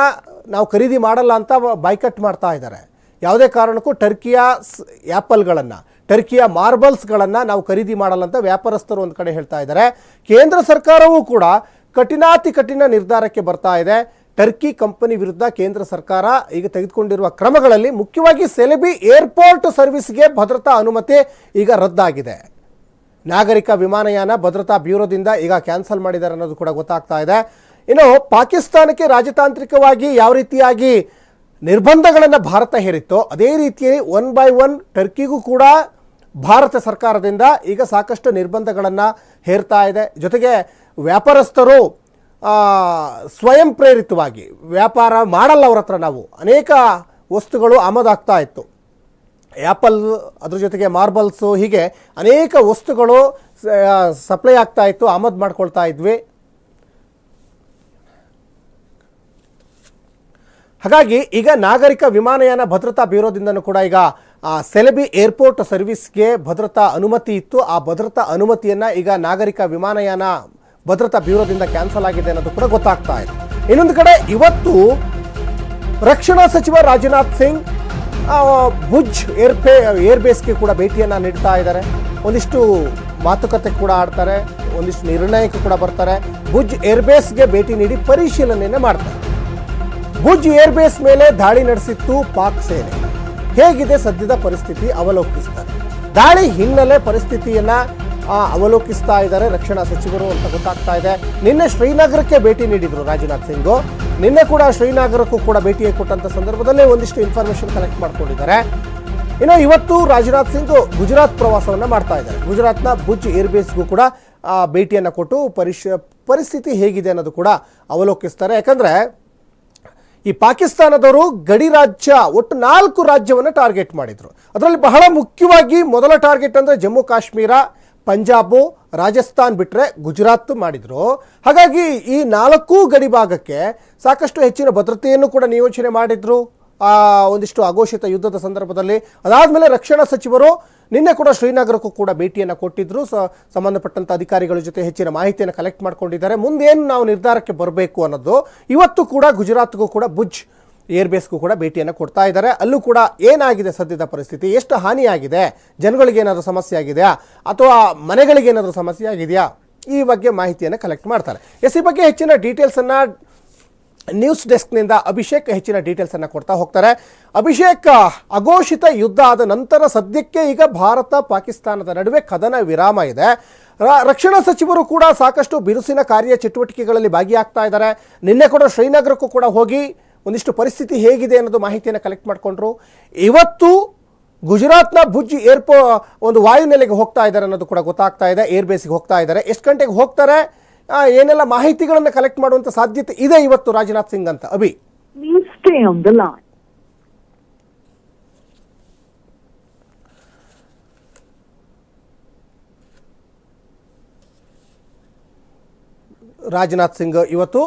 ನಾವು ಖರೀದಿ ಮಾಡಲ್ಲ ಅಂತ ಬಾಯ್ಕಟ್ ಮಾಡ್ತಾ ಇದ್ದಾರೆ. ಯಾವುದೇ ಕಾರಣಕ್ಕೂ ಟರ್ಕಿಯ ಆ್ಯಪಲ್ಗಳನ್ನು ಟರ್ಕಿಯ ಮಾರ್ಬಲ್ಸ್ಗಳನ್ನು ನಾವು ಖರೀದಿ ಮಾಡಲ್ಲ ಅಂತ ವ್ಯಾಪಾರಸ್ಥರು ಒಂದು ಕಡೆ ಹೇಳ್ತಾ ಇದ್ದಾರೆ. ಕೇಂದ್ರ ಸರ್ಕಾರವೂ ಕೂಡ ಕಠಿಣಾತಿ ಕಠಿಣ ನಿರ್ಧಾರಕ್ಕೆ ಬರ್ತಾ ಇದೆ. ಟರ್ಕಿ ಕಂಪನಿ ವಿರುದ್ಧ ಕೇಂದ್ರ ಸರ್ಕಾರ ಈಗ ತೆಗೆದುಕೊಂಡಿರುವ ಕ್ರಮಗಳಲ್ಲಿ ಮುಖ್ಯವಾಗಿ ಸೆಲೆಬಿ ಏರ್ಪೋರ್ಟ್ ಸರ್ವಿಸ್ಗೆ ಭದ್ರತಾ ಅನುಮತಿ ಈಗ ರದ್ದಾಗಿದೆ. ನಾಗರಿಕ ವಿಮಾನಯಾನ ಭದ್ರತಾ ಬ್ಯೂರೋದಿಂದ ಈಗ ಕ್ಯಾನ್ಸಲ್ ಮಾಡಿದ್ದಾರೆ ಅನ್ನೋದು ಕೂಡ ಗೊತ್ತಾಗ್ತಾ ಇದೆ. ಇನ್ನು ಪಾಕಿಸ್ತಾನಕ್ಕೆ ರಾಜತಾಂತ್ರಿಕವಾಗಿ ಯಾವ ರೀತಿಯಾಗಿ ನಿರ್ಬಂಧಗಳನ್ನು ಭಾರತ ಹೇರಿತ್ತೋ ಅದೇ ರೀತಿಯಲ್ಲಿ ಒನ್ ಬೈ ಒನ್ ಟರ್ಕಿಗೂ ಕೂಡ ಭಾರತ ಸರ್ಕಾರದಿಂದ ಈಗ ಸಾಕಷ್ಟು ನಿರ್ಬಂಧಗಳನ್ನು ಹೇರ್ತಾ ಇದೆ. ಜೊತೆಗೆ ವ್ಯಾಪಾರಸ್ಥರು ಸ್ವಯಂ ಪ್ರೇರಿತವಾಗಿ ವ್ಯಾಪಾರ ಮಾಡಲ್ಲ ಅವ್ರ ಹತ್ರ ನಾವು. ಅನೇಕ ವಸ್ತುಗಳು ಆಮದಾಗ್ತಾ ಇತ್ತು. ಆ್ಯಪಲ್ ಅದ್ರ ಜೊತೆಗೆ ಮಾರ್ಬಲ್ಸು ಹೀಗೆ ಅನೇಕ ವಸ್ತುಗಳು ಸಪ್ಲೈ ಆಗ್ತಾ ಇತ್ತು, ಆಮದು ಮಾಡ್ಕೊಳ್ತಾ ಇದ್ವಿ. ಹಾಗಾಗಿ ಈಗ ನಾಗರಿಕ ವಿಮಾನಯಾನ ಭದ್ರತಾ ಬ್ಯೂರೋದಿಂದನೂ ಕೂಡ ಈಗ ಸೆಲೆಬಿ ಏರ್ಪೋರ್ಟ್ ಸರ್ವಿಸ್ಗೆ ಭದ್ರತಾ ಅನುಮತಿ ಇತ್ತು. ಆ ಭದ್ರತಾ ಅನುಮತಿಯನ್ನು ಈಗ ನಾಗರಿಕ ವಿಮಾನಯಾನ ಭದ್ರತಾ ಬ್ಯೂರೋದಿಂದ ಕ್ಯಾನ್ಸಲ್ ಆಗಿದೆ ಅನ್ನೋದು ಕೂಡ ಗೊತ್ತಾಗ್ತಾ ಇದೆ. ಇನ್ನೊಂದು ಕಡೆ ಇವತ್ತು ರಕ್ಷಣಾ ಸಚಿವ ರಾಜನಾಥ್ ಸಿಂಗ್ ಭುಜ್ ಏರ್ಪೇ, ಏರ್ಬೇಸ್ಗೆ ಕೂಡ ಭೇಟಿಯನ್ನು ನೀಡ್ತಾ ಇದ್ದಾರೆ. ಒಂದಿಷ್ಟು ಮಾತುಕತೆ ಕೂಡ ಆಡ್ತಾರೆ, ಒಂದಿಷ್ಟು ನಿರ್ಣಯಕ್ಕೆ ಕೂಡ ಬರ್ತಾರೆ. ಭುಜ್ ಏರ್ಬೇಸ್ಗೆ ಭೇಟಿ ನೀಡಿ ಪರಿಶೀಲನೆಯನ್ನು ಮಾಡ್ತಾರೆ. ಭುಜ್ ಏರ್ಬೇಸ್ ಮೇಲೆ ದಾಳಿ ನಡೆಸಿತ್ತು ಪಾಕ್ ಸೇನೆ. ಹೇಗಿದೆ ಸದ್ಯದ ಪರಿಸ್ಥಿತಿ ಅವಲೋಕಿಸ್ತಾರೆ. ದಾಳಿ ಹಿನ್ನೆಲೆ ಪರಿಸ್ಥಿತಿಯನ್ನ ಅವಲೋಕಿಸ್ತಾ ಇದ್ದಾರೆ ರಕ್ಷಣಾ ಸಚಿವರು ಅಂತ ಗೊತ್ತಾಗ್ತಾ ಇದೆ. ನಿನ್ನೆ ಶ್ರೀನಗರಕ್ಕೆ ಭೇಟಿ ನೀಡಿದ್ರು ರಾಜನಾಥ್ ಸಿಂಗ್. ನಿನ್ನೆ ಕೂಡ ಶ್ರೀನಗರಕ್ಕೂ ಕೂಡ ಭೇಟಿ ಕೊಟ್ಟಂತ ಸಂದರ್ಭದಲ್ಲೇ ಒಂದಿಷ್ಟು ಇನ್ಫಾರ್ಮೇಶನ್ ಕಲೆಕ್ಟ್ ಮಾಡ್ಕೊಂಡಿದ್ದಾರೆ. ಇನ್ನು ಇವತ್ತು ರಾಜನಾಥ್ ಸಿಂಗ್ ಗುಜರಾತ್ ಪ್ರವಾಸವನ್ನ ಮಾಡ್ತಾ ಇದ್ದಾರೆ. ಗುಜರಾತ್ನ ಭುಜ್ ಏರ್ಬೇಸ್ಗೂ ಕೂಡ ಭೇಟಿಯನ್ನ ಕೊಟ್ಟು ಪರಿಶ್ ಪರಿಸ್ಥಿತಿ ಹೇಗಿದೆ ಅನ್ನೋದು ಕೂಡ ಅವಲೋಕಿಸ್ತಾರೆ. ಯಾಕಂದ್ರೆ ಈ ಪಾಕಿಸ್ತಾನದವರು ಗಡಿ ರಾಜ್ಯ, ಒಟ್ಟು ನಾಲ್ಕು ರಾಜ್ಯವನ್ನು ಟಾರ್ಗೆಟ್ ಮಾಡಿದ್ರು. ಅದರಲ್ಲಿ ಬಹಳ ಮುಖ್ಯವಾಗಿ ಮೊದಲ ಟಾರ್ಗೆಟ್ ಅಂದರೆ ಜಮ್ಮು ಕಾಶ್ಮೀರ ಪಂಜಾಬು, ರಾಜಸ್ಥಾನ್ ಬಿಟ್ಟರೆ ಗುಜರಾತ್ ಮಾಡಿದರು. ಹಾಗಾಗಿ ಈ ನಾಲ್ಕು ಗಡಿ ಭಾಗಕ್ಕೆ ಸಾಕಷ್ಟು ಹೆಚ್ಚಿನ ಭದ್ರತೆಯನ್ನು ಕೂಡ ನಿಯೋಜನೆ ಮಾಡಿದ್ರು. ಆ, ಒಂದಿಷ್ಟು ಅಘೋಷಿತ ಯುದ್ಧದ ಸಂದರ್ಭದಲ್ಲಿ. ಅದಾದಮೇಲೆ ರಕ್ಷಣಾ ಸಚಿವರು ನಿನ್ನೆ ಕೂಡ ಶ್ರೀನಗರಕ್ಕೂ ಕೂಡ ಭೇಟಿಯನ್ನು ಕೊಟ್ಟಿದ್ರು. ಸ ಸಂಬಂಧಪಟ್ಟಂಥ ಅಧಿಕಾರಿಗಳ ಜೊತೆ ಹೆಚ್ಚಿನ ಮಾಹಿತಿಯನ್ನು ಕಲೆಕ್ಟ್ ಮಾಡ್ಕೊಂಡಿದ್ದಾರೆ. ಮುಂದೇನು ನಾವು ನಿರ್ಧಾರಕ್ಕೆ ಬರಬೇಕು ಅನ್ನೋದು ಇವತ್ತು ಕೂಡ ಗುಜರಾತ್ಗೂ ಕೂಡ ಭುಜ್ ಏರ್ಬೇಸ್ಗೂ ಕೂಡ ಭೇಟಿಯನ್ನು ಕೊಡ್ತಾ ಇದ್ದಾರೆ. ಅಲ್ಲೂ ಕೂಡ ಏನಾಗಿದೆ ಸದ್ಯದ ಪರಿಸ್ಥಿತಿ? ಎಷ್ಟು ಹಾನಿಯಾಗಿದೆ? ಜನಗಳಿಗೆ ಏನಾದರೂ ಸಮಸ್ಯೆ ಆಗಿದೆಯಾ? ಅಥವಾ ಮನೆಗಳಿಗೆ ಏನಾದರೂ ಸಮಸ್ಯೆ ಆಗಿದೆಯಾ? ಈ ಬಗ್ಗೆ ಮಾಹಿತಿಯನ್ನು ಕಲೆಕ್ಟ್ ಮಾಡ್ತಾರೆ. ಎಸ್, ಈ ಬಗ್ಗೆ ಹೆಚ್ಚಿನ ಡೀಟೇಲ್ಸನ್ನು ನ್ಯೂಸ್ ಡೆಸ್ಕ್ನಿಂದ ಅಭಿಷೇಕ್ ಹೆಚ್ಚಿನ ಡೀಟೇಲ್ಸನ್ನು ಕೊಡ್ತಾ ಹೋಗ್ತಾರೆ. ಅಭಿಷೇಕ್, ಅಘೋಷಿತ ಯುದ್ಧ ಆದ ನಂತರ ಸದ್ಯಕ್ಕೆ ಈಗ ಭಾರತ ಪಾಕಿಸ್ತಾನದ ನಡುವೆ ಕದನ ವಿರಾಮ ಇದೆ. ರಕ್ಷಣಾ ಸಚಿವರು ಕೂಡ ಸಾಕಷ್ಟು ಬಿರುಸಿನ ಕಾರ್ಯ ಚಟುವಟಿಕೆಗಳಲ್ಲಿ ಭಾಗಿಯಾಗ್ತಾ ಇದ್ದಾರೆ. ನಿನ್ನೆ ಕೂಡ ಶ್ರೀನಗರಕ್ಕೂ ಕೂಡ ಹೋಗಿ ಒಂದಿಷ್ಟು ಪರಿಸ್ಥಿತಿ ಹೇಗಿದೆ ಅನ್ನೋದು ಮಾಹಿತಿಯನ್ನು ಕಲೆಕ್ಟ್ ಮಾಡಿಕೊಂಡ್ರು. ಇವತ್ತು ಗುಜರಾತ್ನ ಭುಜ್ ಏರ್ಪೋ ಒಂದು ವಾಯುನೆಲೆಗೆ ಹೋಗ್ತಾ ಇದ್ದಾರೆ ಅನ್ನೋದು ಕೂಡ ಗೊತ್ತಾಗ್ತಾ ಇದೆ. ಏರ್ ಬೇಸಿಗೆ ಹೋಗ್ತಾ ಇದ್ದಾರೆ. ಎಷ್ಟು ಗಂಟೆಗೆ ಹೋಗ್ತಾರೆ? ಏನೆಲ್ಲ ಮಾಹಿತಿಗಳನ್ನು ಕಲೆಕ್ಟ್ ಮಾಡುವಂಥ ಸಾಧ್ಯತೆ ಇದೆ ಇವತ್ತು ರಾಜನಾಥ್ ಸಿಂಗ್ ಅಂತ. ಅಭಿ. ರಾಜನಾಥ್ ಸಿಂಗ್ ಇವತ್ತು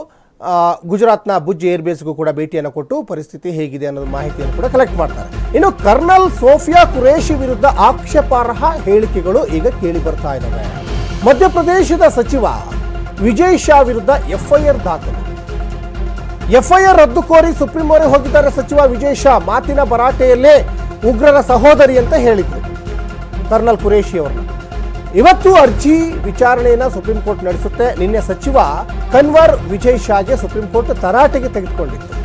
ಗುಜರಾತ್ನ ಭುಜ್ ಏರ್ಬೇಸ್ಗೂ ಕೂಡ ಭೇಟಿಯನ್ನು ಕೊಟ್ಟು ಪರಿಸ್ಥಿತಿ ಹೇಗಿದೆ ಅನ್ನೋದು ಮಾಹಿತಿಯನ್ನು ಕೂಡ ಕಲೆಕ್ಟ್ ಮಾಡ್ತಾರೆ. ಇನ್ನು ಕರ್ನಲ್ ಸೋಫಿಯಾ ಕುರೇಶಿ ವಿರುದ್ಧ ಆಕ್ಷೇಪಾರ್ಹ ಹೇಳಿಕೆಗಳು ಈಗ ಕೇಳಿ ಬರ್ತಾ ಇದ್ದಾವೆ ಮಧ್ಯಪ್ರದೇಶದ ಸಚಿವ ವಿಜಯ್ ಶಾ ವಿರುದ್ಧ ಎಫ್ಐಆರ್ ದಾಖಲು. ಎಫ್ಐಆರ್ ರದ್ದು ಕೋರಿ ಸುಪ್ರೀಂ ಮೊರೆ ಹೋಗಿದ್ದಾರೆ ಸಚಿವ ವಿಜಯ್ ಶಾ. ಮಾತಿನ ಭರಾಟೆಯಲ್ಲೇ ಉಗ್ರರ ಸಹೋದರಿ ಅಂತ ಹೇಳಿದ್ರು ಕರ್ನಲ್ ಕುರೇಶಿ ಅವರನ್ನ. ಇವತ್ತು ಅರ್ಜಿ ವಿಚಾರಣೆಯನ್ನು ಸುಪ್ರೀಂ ಕೋರ್ಟ್ ನಡೆಸುತ್ತೆ. ನಿನ್ನೆ ಸಚಿವ ಕನ್ವರ್ ವಿಜಯ್ ಶಾಗೆ ಸುಪ್ರೀಂ ಕೋರ್ಟ್ ತರಾಟೆಗೆ ತೆಗೆದುಕೊಂಡಿತ್ತು.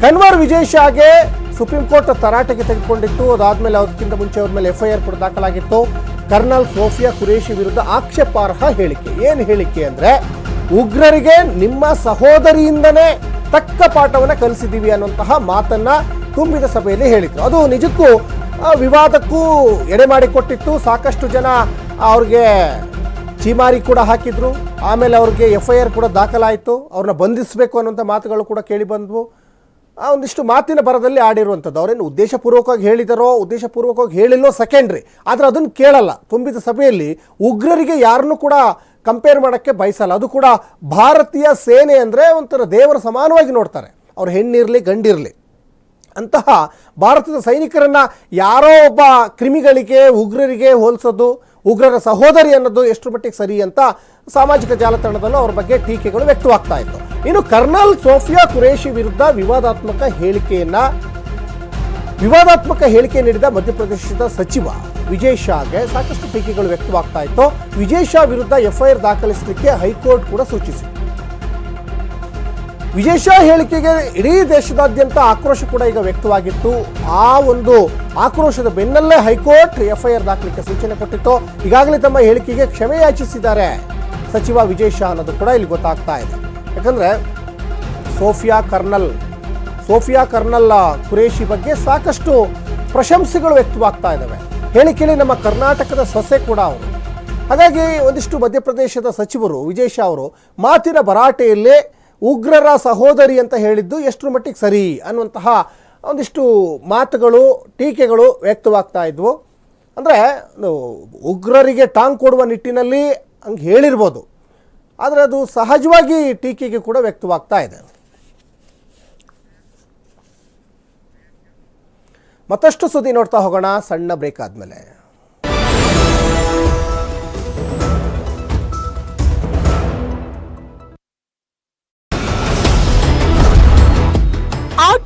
ಕನ್ವರ್ ವಿಜಯ್ ಶಾಗೆ ಸುಪ್ರೀಂ ಕೋರ್ಟ್ ತರಾಟೆಗೆ ತೆಗೆದುಕೊಂಡಿತ್ತು. ಅದಾದ್ಮೇಲೆ ಅದಕ್ಕಿಂತ ಮುಂಚೆ ಅವ್ರ ಮೇಲೆ ಎಫ್ಐಆರ್ ಕೂಡ ದಾಖಲಾಗಿತ್ತು. ಕರ್ನಲ್ ಸೋಫಿಯಾ ಕುರೇಶಿ ವಿರುದ್ಧ ಆಕ್ಷೇಪಾರ್ಹ ಹೇಳಿಕೆ. ಏನು ಹೇಳಿಕೆ ಅಂದ್ರೆ, ಉಗ್ರರಿಗೆ ನಿಮ್ಮ ಸಹೋದರಿಯಿಂದನೇ ತಕ್ಕ ಪಾಠವನ್ನ ಕಲಿಸಿದ್ದೀವಿ ಅನ್ನುವಂತಹ ಮಾತನ್ನ ತುಂಬಿದ ಸಭೆಯಲ್ಲಿ ಹೇಳಿದ್ರು. ಅದು ನಿಜಕ್ಕೂ ವಿವಾದಕ್ಕೂ ಎಡೆ ಮಾಡಿಕೊಟ್ಟಿತ್ತು ಸಾಕಷ್ಟು ಜನ ಅವ್ರಿಗೆ ಚೀಮಾರಿ ಕೂಡ ಹಾಕಿದ್ರು. ಆಮೇಲೆ ಅವ್ರಿಗೆ ಎಫ್ ಐ ಆರ್ ಕೂಡ ದಾಖಲಾಯಿತು. ಅವ್ರನ್ನ ಬಂಧಿಸಬೇಕು ಅನ್ನೋಂಥ ಮಾತುಗಳು ಕೂಡ ಕೇಳಿ ಬಂದವು. ಆ ಒಂದಿಷ್ಟು ಮಾತಿನ ಬರದಲ್ಲಿ ಆಡಿರುವಂಥದ್ದು. ಅವರೇನು ಉದ್ದೇಶಪೂರ್ವಕವಾಗಿ ಹೇಳಿದಾರೋ, ಉದ್ದೇಶಪೂರ್ವಕವಾಗಿ ಹೇಳಿಲ್ಲೋ ಸೆಕೆಂಡ್ರಿ. ಆದರೆ ಅದನ್ನು ಕೇಳಲ್ಲ. ತುಂಬಿದ ಸಭೆಯಲ್ಲಿ ಉಗ್ರರಿಗೆ ಯಾರನ್ನೂ ಕೂಡ ಕಂಪೇರ್ ಮಾಡೋಕ್ಕೆ ಬಯಸಲ್ಲ. ಅದು ಕೂಡ ಭಾರತೀಯ ಸೇನೆ ಅಂದರೆ ಒಂಥರ ದೇವರ ಸಮಾನವಾಗಿ ನೋಡ್ತಾರೆ. ಅವ್ರು ಹೆಣ್ಣಿರಲಿ ಗಂಡಿರಲಿ. ಅಂತಹ ಭಾರತದ ಸೈನಿಕರನ್ನು ಯಾರೋ ಒಬ್ಬ ಕ್ರಿಮಿಗಳಿಗೆ, ಉಗ್ರರಿಗೆ ಹೋಲಿಸೋದು, ಉಗ್ರರ ಸಹೋದರಿ ಅನ್ನೋದು ಎಷ್ಟು ಮಟ್ಟಿಗೆ ಸರಿ ಅಂತ ಸಾಮಾಜಿಕ ಜಾಲತಾಣದಲ್ಲೂ ಅವ್ರ ಬಗ್ಗೆ ಟೀಕೆಗಳು ವ್ಯಕ್ತವಾಗ್ತಾ ಇತ್ತು. ಇನ್ನು ಕರ್ನಲ್ ಸೋಫಿಯಾ ಕುರೇಶಿ ವಿರುದ್ಧ ವಿವಾದಾತ್ಮಕ ಹೇಳಿಕೆಯನ್ನ, ವಿವಾದಾತ್ಮಕ ಹೇಳಿಕೆ ನೀಡಿದ ಮಧ್ಯಪ್ರದೇಶದ ಸಚಿವ ವಿಜಯ್ ಶಾಗೆ ಸಾಕಷ್ಟು ಟೀಕೆಗಳು ವ್ಯಕ್ತವಾಗ್ತಾ ಇತ್ತು. ವಿಜಯ್ ಶಾ ವಿರುದ್ಧ ಎಫ್ಐಆರ್ ದಾಖಲಿಸಲಿಕ್ಕೆ ಹೈಕೋರ್ಟ್ ಕೂಡ ಸೂಚಿಸಿತು ವಿಜಯ್ ಶಾ ಹೇಳಿಕೆಗೆ ಇಡೀ ದೇಶದಾದ್ಯಂತ ಆಕ್ರೋಶ ಕೂಡ ಈಗ ವ್ಯಕ್ತವಾಗಿತ್ತು. ಆ ಒಂದು ಆಕ್ರೋಶದ ಬೆನ್ನಲ್ಲೇ ಹೈಕೋರ್ಟ್ ಎಫ್ಐಆರ್ ದಾಖಲಿಕ್ಕೆ ಸೂಚನೆ ಕೊಟ್ಟಿತ್ತು. ಈಗಾಗಲೇ ತಮ್ಮ ಹೇಳಿಕೆಗೆ ಕ್ಷಮೆ ಯಾಚಿಸಿದ್ದಾರೆ. ಸಚಿವ ವಿಜಯ್ ಶಾ ಅನ್ನೋದು ಕೂಡ ಇಲ್ಲಿ ಗೊತ್ತಾಗ್ತಾ ಇದೆ. ಯಾಕಂದ್ರೆ ಸೋಫಿಯಾ ಕರ್ನಲ್ ಸೋಫಿಯಾ ಕರ್ನಲ್ ಕುರೇಶಿ ಬಗ್ಗೆ ಸಾಕಷ್ಟು ಪ್ರಶಂಸೆಗಳು ವ್ಯಕ್ತವಾಗ್ತಾ ಇದ್ದಾವೆ. ಹೇಳಿಕೆಯಲ್ಲಿ ನಮ್ಮ ಕರ್ನಾಟಕದ ಸೊಸೆ ಕೂಡ ಅವರು. ಹಾಗಾಗಿ ಒಂದಿಷ್ಟು ಮಧ್ಯಪ್ರದೇಶದ ಸಚಿವರು, ವಿಜಯ್ ಶಾ ಅವರು ಮಾತಿನ ಭರಾಟೆಯಲ್ಲೇ ಉಗ್ರರ ಸಹೋದರಿ ಅಂತ ಹೇಳಿದ್ದು ಎಷ್ಟರ ಮಟ್ಟಿಗೆ ಸರಿ ಅನ್ನುವಂತಹ ಒಂದಿಷ್ಟು ಮಾತುಗಳು, ಟೀಕೆಗಳು ವ್ಯಕ್ತವಾಗ್ತಾ ಇದ್ವು. ಅಂದರೆ ಉಗ್ರರಿಗೆ ಟಾಂಗ್ ಕೊಡುವ ನಿಟ್ಟಿನಲ್ಲಿ ಹಂಗೆ ಹೇಳಿರ್ಬೋದು. ಆದರೆ ಅದು ಸಹಜವಾಗಿ ಟೀಕೆಗೆ ಕೂಡ ವ್ಯಕ್ತವಾಗ್ತಾ ಇದೆ. ಮತ್ತಷ್ಟು ಸುದ್ದಿ ನೋಡ್ತಾ ಹೋಗೋಣ. ಸಣ್ಣ ಬ್ರೇಕ್ ಆದಮೇಲೆ.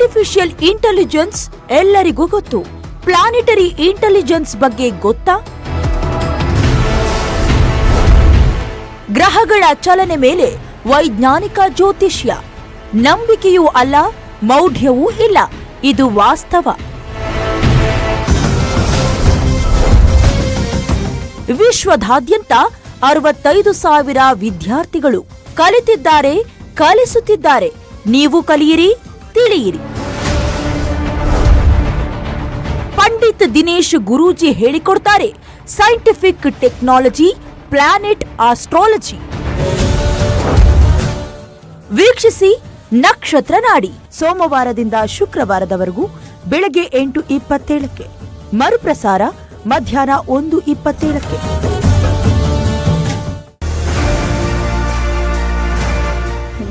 ಆರ್ಟಿಫಿಷಿಯಲ್ ಇಂಟೆಲಿಜೆನ್ಸ್ ಎಲ್ಲರಿಗೂ ಗೊತ್ತು. ಪ್ಲಾನೆಟರಿ ಇಂಟೆಲಿಜೆನ್ಸ್ ಬಗ್ಗೆ ಗೊತ್ತಾ? ಗ್ರಹಗಳ ಚಲನೆ ಮೇಲೆ ವೈಜ್ಞಾನಿಕ ಜ್ಯೋತಿಷ್ಯ. ನಂಬಿಕೆಯೂ ಅಲ್ಲ, ಮೌಢ್ಯವೂ ಇಲ್ಲ. ಇದು ವಾಸ್ತವ. ವಿಶ್ವದಾದ್ಯಂತ ಅರವತ್ತೈದು ಸಾವಿರ ವಿದ್ಯಾರ್ಥಿಗಳು ಕಲಿತಿದ್ದಾರೆ, ಕಲಿಸುತ್ತಿದ್ದಾರೆ. ನೀವು ಕಲಿಯಿರಿ. ತಿಳಿಯಿರಿ. ಪಂಡಿತ್ ದಿನೇಶ್ ಗುರೂಜಿ ಹೇಳಿಕೊಡ್ತಾರೆ ಸೈಂಟಿಫಿಕ್ ಟೆಕ್ನಾಲಜಿ ಪ್ಲಾನೆಟ್ ಆಸ್ಟ್ರಾಲಜಿ ವೀಕ್ಷಿಸಿ, ನಕ್ಷತ್ರ ನಾಡಿ. ಸೋಮವಾರದಿಂದ ಶುಕ್ರವಾರದವರೆಗೂ ಬೆಳಗ್ಗೆ ಎಂಟು ಇಪ್ಪತ್ತೇಳಕ್ಕೆ. ಮರುಪ್ರಸಾರ ಮಧ್ಯಾಹ್ನ ಒಂದು ಇಪ್ಪತ್ತೇಳಕ್ಕೆ.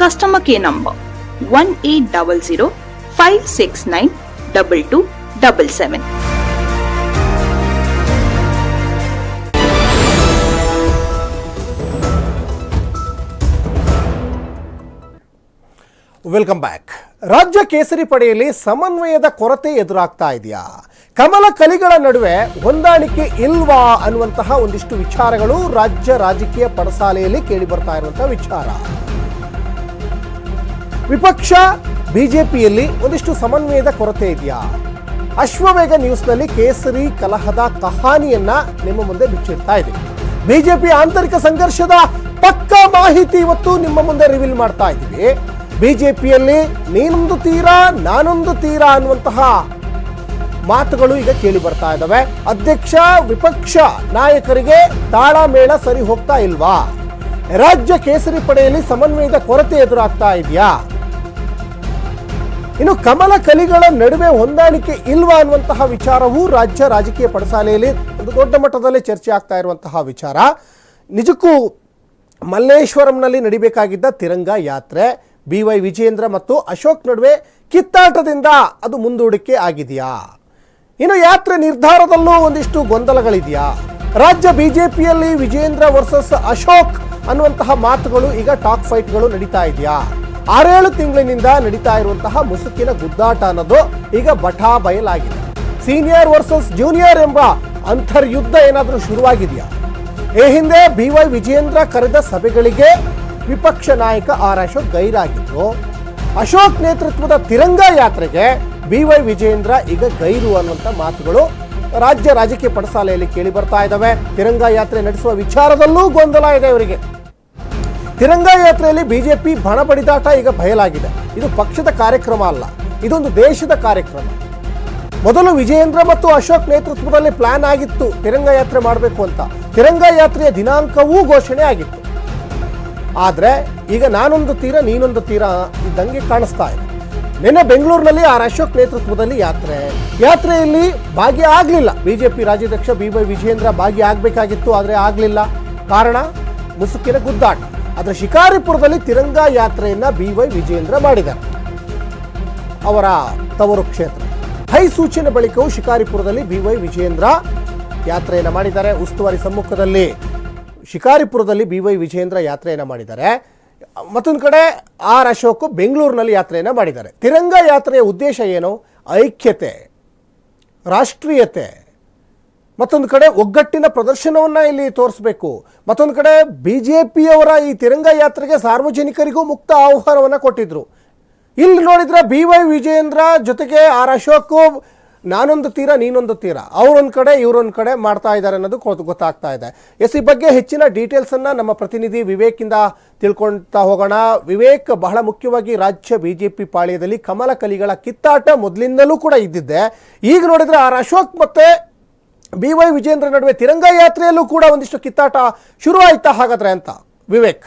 Customer care number 1800 569 2277. Welcome back ರಾಜ್ಯ ಕೇಸರಿ ಪಡೆಯಲ್ಲಿ ಸಮನ್ವಯದ ಕೊರತೆ ಎದುರಾಗ್ತಾ ಇದೆಯಾ? ಕಮಲ ಕಲಿಗಳ ನಡುವೆ ಹೊಂದಾಣಿಕೆ ಇಲ್ವಾ ಅನ್ನುವಂತಹ ಒಂದಿಷ್ಟು ವಿಚಾರಗಳು ರಾಜ್ಯ ರಾಜಕೀಯ ಪಡಸಾಲೆಯಲ್ಲಿ ಕೇಳಿ ಬರ್ತಾ ಇರುವಂತಹ ವಿಚಾರ. ವಿಪಕ್ಷ, ಬಿಜೆಪಿಯಲ್ಲಿ ಒಂದಿಷ್ಟು ಸಮನ್ವಯದ ಕೊರತೆ ಇದೆಯಾ? ಅಶ್ವವೇಗ ನ್ಯೂಸ್ನಲ್ಲಿ ಕೇಸರಿ ಕಲಹದ ಕಹಾನಿಯನ್ನ ನಿಮ್ಮ ಮುಂದೆ ಬಿಚ್ಚಿಡ್ತಾ ಇದೆ. ಬಿಜೆಪಿ ಆಂತರಿಕ ಸಂಘರ್ಷದ ಪಕ್ಕ ಮಾಹಿತಿ ಇವತ್ತು ನಿಮ್ಮ ಮುಂದೆ ರಿವೀಲ್ ಮಾಡ್ತಾ ಇದ್ದೀವಿ. ಬಿಜೆಪಿಯಲ್ಲಿ ನೀನೊಂದು ತೀರಾ, ನಾನೊಂದು ತೀರಾ ಅನ್ನುವಂತಹ ಮಾತುಗಳು ಈಗ ಕೇಳಿ ಬರ್ತಾ ಇದ್ದಾವೆ ಅಧ್ಯಕ್ಷ, ವಿಪಕ್ಷ ನಾಯಕರಿಗೆ ತಾಳಮೇಳ ಸರಿ ಹೋಗ್ತಾ ಇಲ್ವಾ? ರಾಜ್ಯ ಕೇಸರಿ ಪಡೆಯಲ್ಲಿ ಸಮನ್ವಯದ ಕೊರತೆ ಎದುರಾಗ್ತಾ ಇದೆಯಾ? ಇನ್ನು ಕಮಲ ಕಲಿಗಳ ನಡುವೆ ಹೊಂದಾಣಿಕೆ ಇಲ್ವಾ ಅನ್ನುವಂತಹ ವಿಚಾರವೂ ರಾಜ್ಯ ರಾಜಕೀಯ ಪಡಸಾಲೆಯಲ್ಲಿ ಒಂದು ದೊಡ್ಡ ಮಟ್ಟದಲ್ಲಿ ಚರ್ಚೆ ಆಗ್ತಾ ಇರುವಂತಹ ವಿಚಾರ. ನಿಜಕ್ಕೂ ಮಲ್ಲೇಶ್ವರಂನಲ್ಲಿ ನಡಿಬೇಕಾಗಿದ್ದ ತಿರಂಗ ಯಾತ್ರೆ, ಬಿ ವೈ ವಿಜೇಂದ್ರ ಮತ್ತು ಅಶೋಕ್ ನಡುವೆ ಕಿತ್ತಾಟದಿಂದ ಅದು ಮುಂದೂಡಿಕೆ ಆಗಿದೆಯಾ? ಇನ್ನು ಯಾತ್ರೆ ನಿರ್ಧಾರದಲ್ಲೂ ಒಂದಿಷ್ಟು ಗೊಂದಲಗಳಿದೆಯಾ? ರಾಜ್ಯ ಬಿಜೆಪಿಯಲ್ಲಿ ವಿಜೇಂದ್ರ ವರ್ಸಸ್ ಅಶೋಕ್ ಅನ್ನುವಂತಹ ಮಾತುಗಳು ಈಗ ಟಾಕ್ ಫೈಟ್ಗಳು ನಡೀತಾ ಇದೆಯಾ? ಆರೇಳು ತಿಂಗಳಿನಿಂದ ನಡೀತಾ ಇರುವಂತಹ ಮುಸುಕಿನ ಗುದ್ದಾಟ ಅನ್ನೋದು ಈಗ ಬಠಾ ಬಯಲಾಗಿದೆ. ಸೀನಿಯರ್ ವರ್ಸಸ್ ಜೂನಿಯರ್ ಎಂಬ ಅಂತರ್ಯುದ್ಧ ಏನಾದರೂ ಶುರುವಾಗಿದೆಯಾ? ಈ ಹಿಂದೆ ಬಿ ವೈ ವಿಜೇಂದ್ರ ಕರೆದ ಸಭೆಗಳಿಗೆ ವಿಪಕ್ಷ ನಾಯಕ ಆರ್ ಅಶೋಕ್ ಗೈರಾಗಿದ್ರು. ಅಶೋಕ್ ನೇತೃತ್ವದ ತಿರಂಗ ಯಾತ್ರೆಗೆ ಬಿ ವೈ ವಿಜೇಂದ್ರ ಈಗ ಗೈರು ಅನ್ನುವಂಥ ಮಾತುಗಳು ರಾಜ್ಯ ರಾಜಕೀಯ ಪಡಸಾಲೆಯಲ್ಲಿ ಕೇಳಿ ಬರ್ತಾ ಇದ್ದಾವೆ. ತಿರಂಗ ಯಾತ್ರೆ ನಡೆಸುವ ವಿಚಾರದಲ್ಲೂ ಗೊಂದಲ ಇದೆ ಇವರಿಗೆ. ತಿರಂಗ ಯಾತ್ರೆಯಲ್ಲಿ ಬಿಜೆಪಿ ಬಣ ಬಡಿದಾಟ ಈಗ ಬಯಲಾಗಿದೆ. ಇದು ಪಕ್ಷದ ಕಾರ್ಯಕ್ರಮ ಅಲ್ಲ, ಇದೊಂದು ದೇಶದ ಕಾರ್ಯಕ್ರಮ. ಮೊದಲು ವಿಜಯೇಂದ್ರ ಮತ್ತು ಅಶೋಕ್ ನೇತೃತ್ವದಲ್ಲಿ ಪ್ಲಾನ್ ಆಗಿತ್ತು ತಿರಂಗ ಯಾತ್ರೆ ಮಾಡಬೇಕು ಅಂತ. ತಿರಂಗ ಯಾತ್ರೆಯ ದಿನಾಂಕವೂ ಘೋಷಣೆ ಆಗಿತ್ತು. ಆದರೆ ಈಗ ನಾನೊಂದು ತೀರ, ನೀನೊಂದು ತೀರ ಇದ್ದಂಗೆ ಕಾಣಿಸ್ತಾ ಇದೆ. ನಿನ್ನೆ ಬೆಂಗಳೂರಿನಲ್ಲಿ ಆರ್ ಅಶೋಕ್ ನೇತೃತ್ವದಲ್ಲಿ ಯಾತ್ರೆ. ಯಾತ್ರೆಯಲ್ಲಿ ಭಾಗಿಯಾಗಲಿಲ್ಲ ಬಿಜೆಪಿ ರಾಜ್ಯಾಧ್ಯಕ್ಷ ಬಿ ವೈ ವಿಜಯೇಂದ್ರ ಭಾಗಿಯಾಗಬೇಕಾಗಿತ್ತು ಆದರೆ ಆಗಲಿಲ್ಲ. ಕಾರಣ ಮುಸುಕಿನ ಗುದ್ದಾಟ. ಆದರೆ ಶಿಕಾರಿಪುರದಲ್ಲಿ ತಿರಂಗ ಯಾತ್ರೆಯನ್ನ ಬಿ ವೈ ವಿಜಯೇಂದ್ರ ಮಾಡಿದ್ದಾರೆ. ಅವರ ತವರು ಕ್ಷೇತ್ರ. ಹೈ ಸೂಚನೆ ಬಳಿಕವೂ ಶಿಕಾರಿಪುರದಲ್ಲಿ ಬಿವೈ ವಿಜಯೇಂದ್ರ ಯಾತ್ರೆಯನ್ನು ಮಾಡಿದ್ದಾರೆ. ಉಸ್ತುವಾರಿ ಸಮ್ಮುಖದಲ್ಲಿ ಶಿಕಾರಿಪುರದಲ್ಲಿ ಬಿವೈ ವಿಜಯೇಂದ್ರ ಯಾತ್ರೆಯನ್ನು ಮಾಡಿದ್ದಾರೆ. ಮತ್ತೊಂದು ಕಡೆ ಆರ್ ಅಶೋಕ್ ಬೆಂಗಳೂರಿನಲ್ಲಿ ಯಾತ್ರೆಯನ್ನು ಮಾಡಿದ್ದಾರೆ. ತಿರಂಗ ಯಾತ್ರೆಯ ಉದ್ದೇಶ ಏನು? ಐಕ್ಯತೆ, ರಾಷ್ಟ್ರೀಯತೆ ಮತ್ತೊಂದು ಕಡೆ ಒಗ್ಗಟ್ಟಿನ ಪ್ರದರ್ಶನವನ್ನು ಇಲ್ಲಿ ತೋರಿಸಬೇಕು. ಮತ್ತೊಂದು ಕಡೆ ಬಿ ಜೆ ಪಿಯವರ ಈ ತಿರಂಗ ಯಾತ್ರೆಗೆ ಸಾರ್ವಜನಿಕರಿಗೂ ಮುಕ್ತ ಆಹ್ವಾನವನ್ನು ಕೊಟ್ಟಿದ್ರು. ಇಲ್ಲಿ ನೋಡಿದ್ರೆ ಬಿ ವೈ ವಿಜಯೇಂದ್ರ ಜೊತೆಗೆ ಆರ್ ಅಶೋಕ್, ನಾನೊಂದು ತೀರ, ನೀನೊಂದು ತೀರ. ಅವರೊಂದು ಕಡೆ, ಇವರೊಂದು ಕಡೆ ಮಾಡ್ತಾ ಇದ್ದಾರೆ ಅನ್ನೋದು ಗೊತ್ತು- ಗೊತ್ತಾಗ್ತಾ ಇದೆ. ಎಸ್, ಈ ಬಗ್ಗೆ ಹೆಚ್ಚಿನ ಡೀಟೇಲ್ಸನ್ನು ನಮ್ಮ ಪ್ರತಿನಿಧಿ ವಿವೇಕಿಂದ ತಿಳ್ಕೊಳ್ತಾ ಹೋಗೋಣ. ವಿವೇಕ್, ಬಹಳ ಮುಖ್ಯವಾಗಿ ರಾಜ್ಯ ಬಿ ಜೆ ಪಿ ಪಾಳ್ಯದಲ್ಲಿ ಕಮಲ ಕಲಿಗಳ ಕಿತ್ತಾಟ ಮೊದಲಿಂದಲೂ ಕೂಡ ಇದ್ದಿದ್ದೆ. ಈಗ ನೋಡಿದ್ರೆ ಆರ್ ಅಶೋಕ್ ಮತ್ತೆ ಬಿ ವೈ ವಿಜೇಂದ್ರ ನಡುವೆ ತಿರಂಗ ಯಾತ್ರೆಯಲ್ಲೂ ಕೂಡ ಒಂದಿಷ್ಟು ಕಿತ್ತಾಟ ಶುರು ಆಯ್ತಾ ಹಾಗಾದ್ರೆ ಅಂತ ವಿವೇಕ್.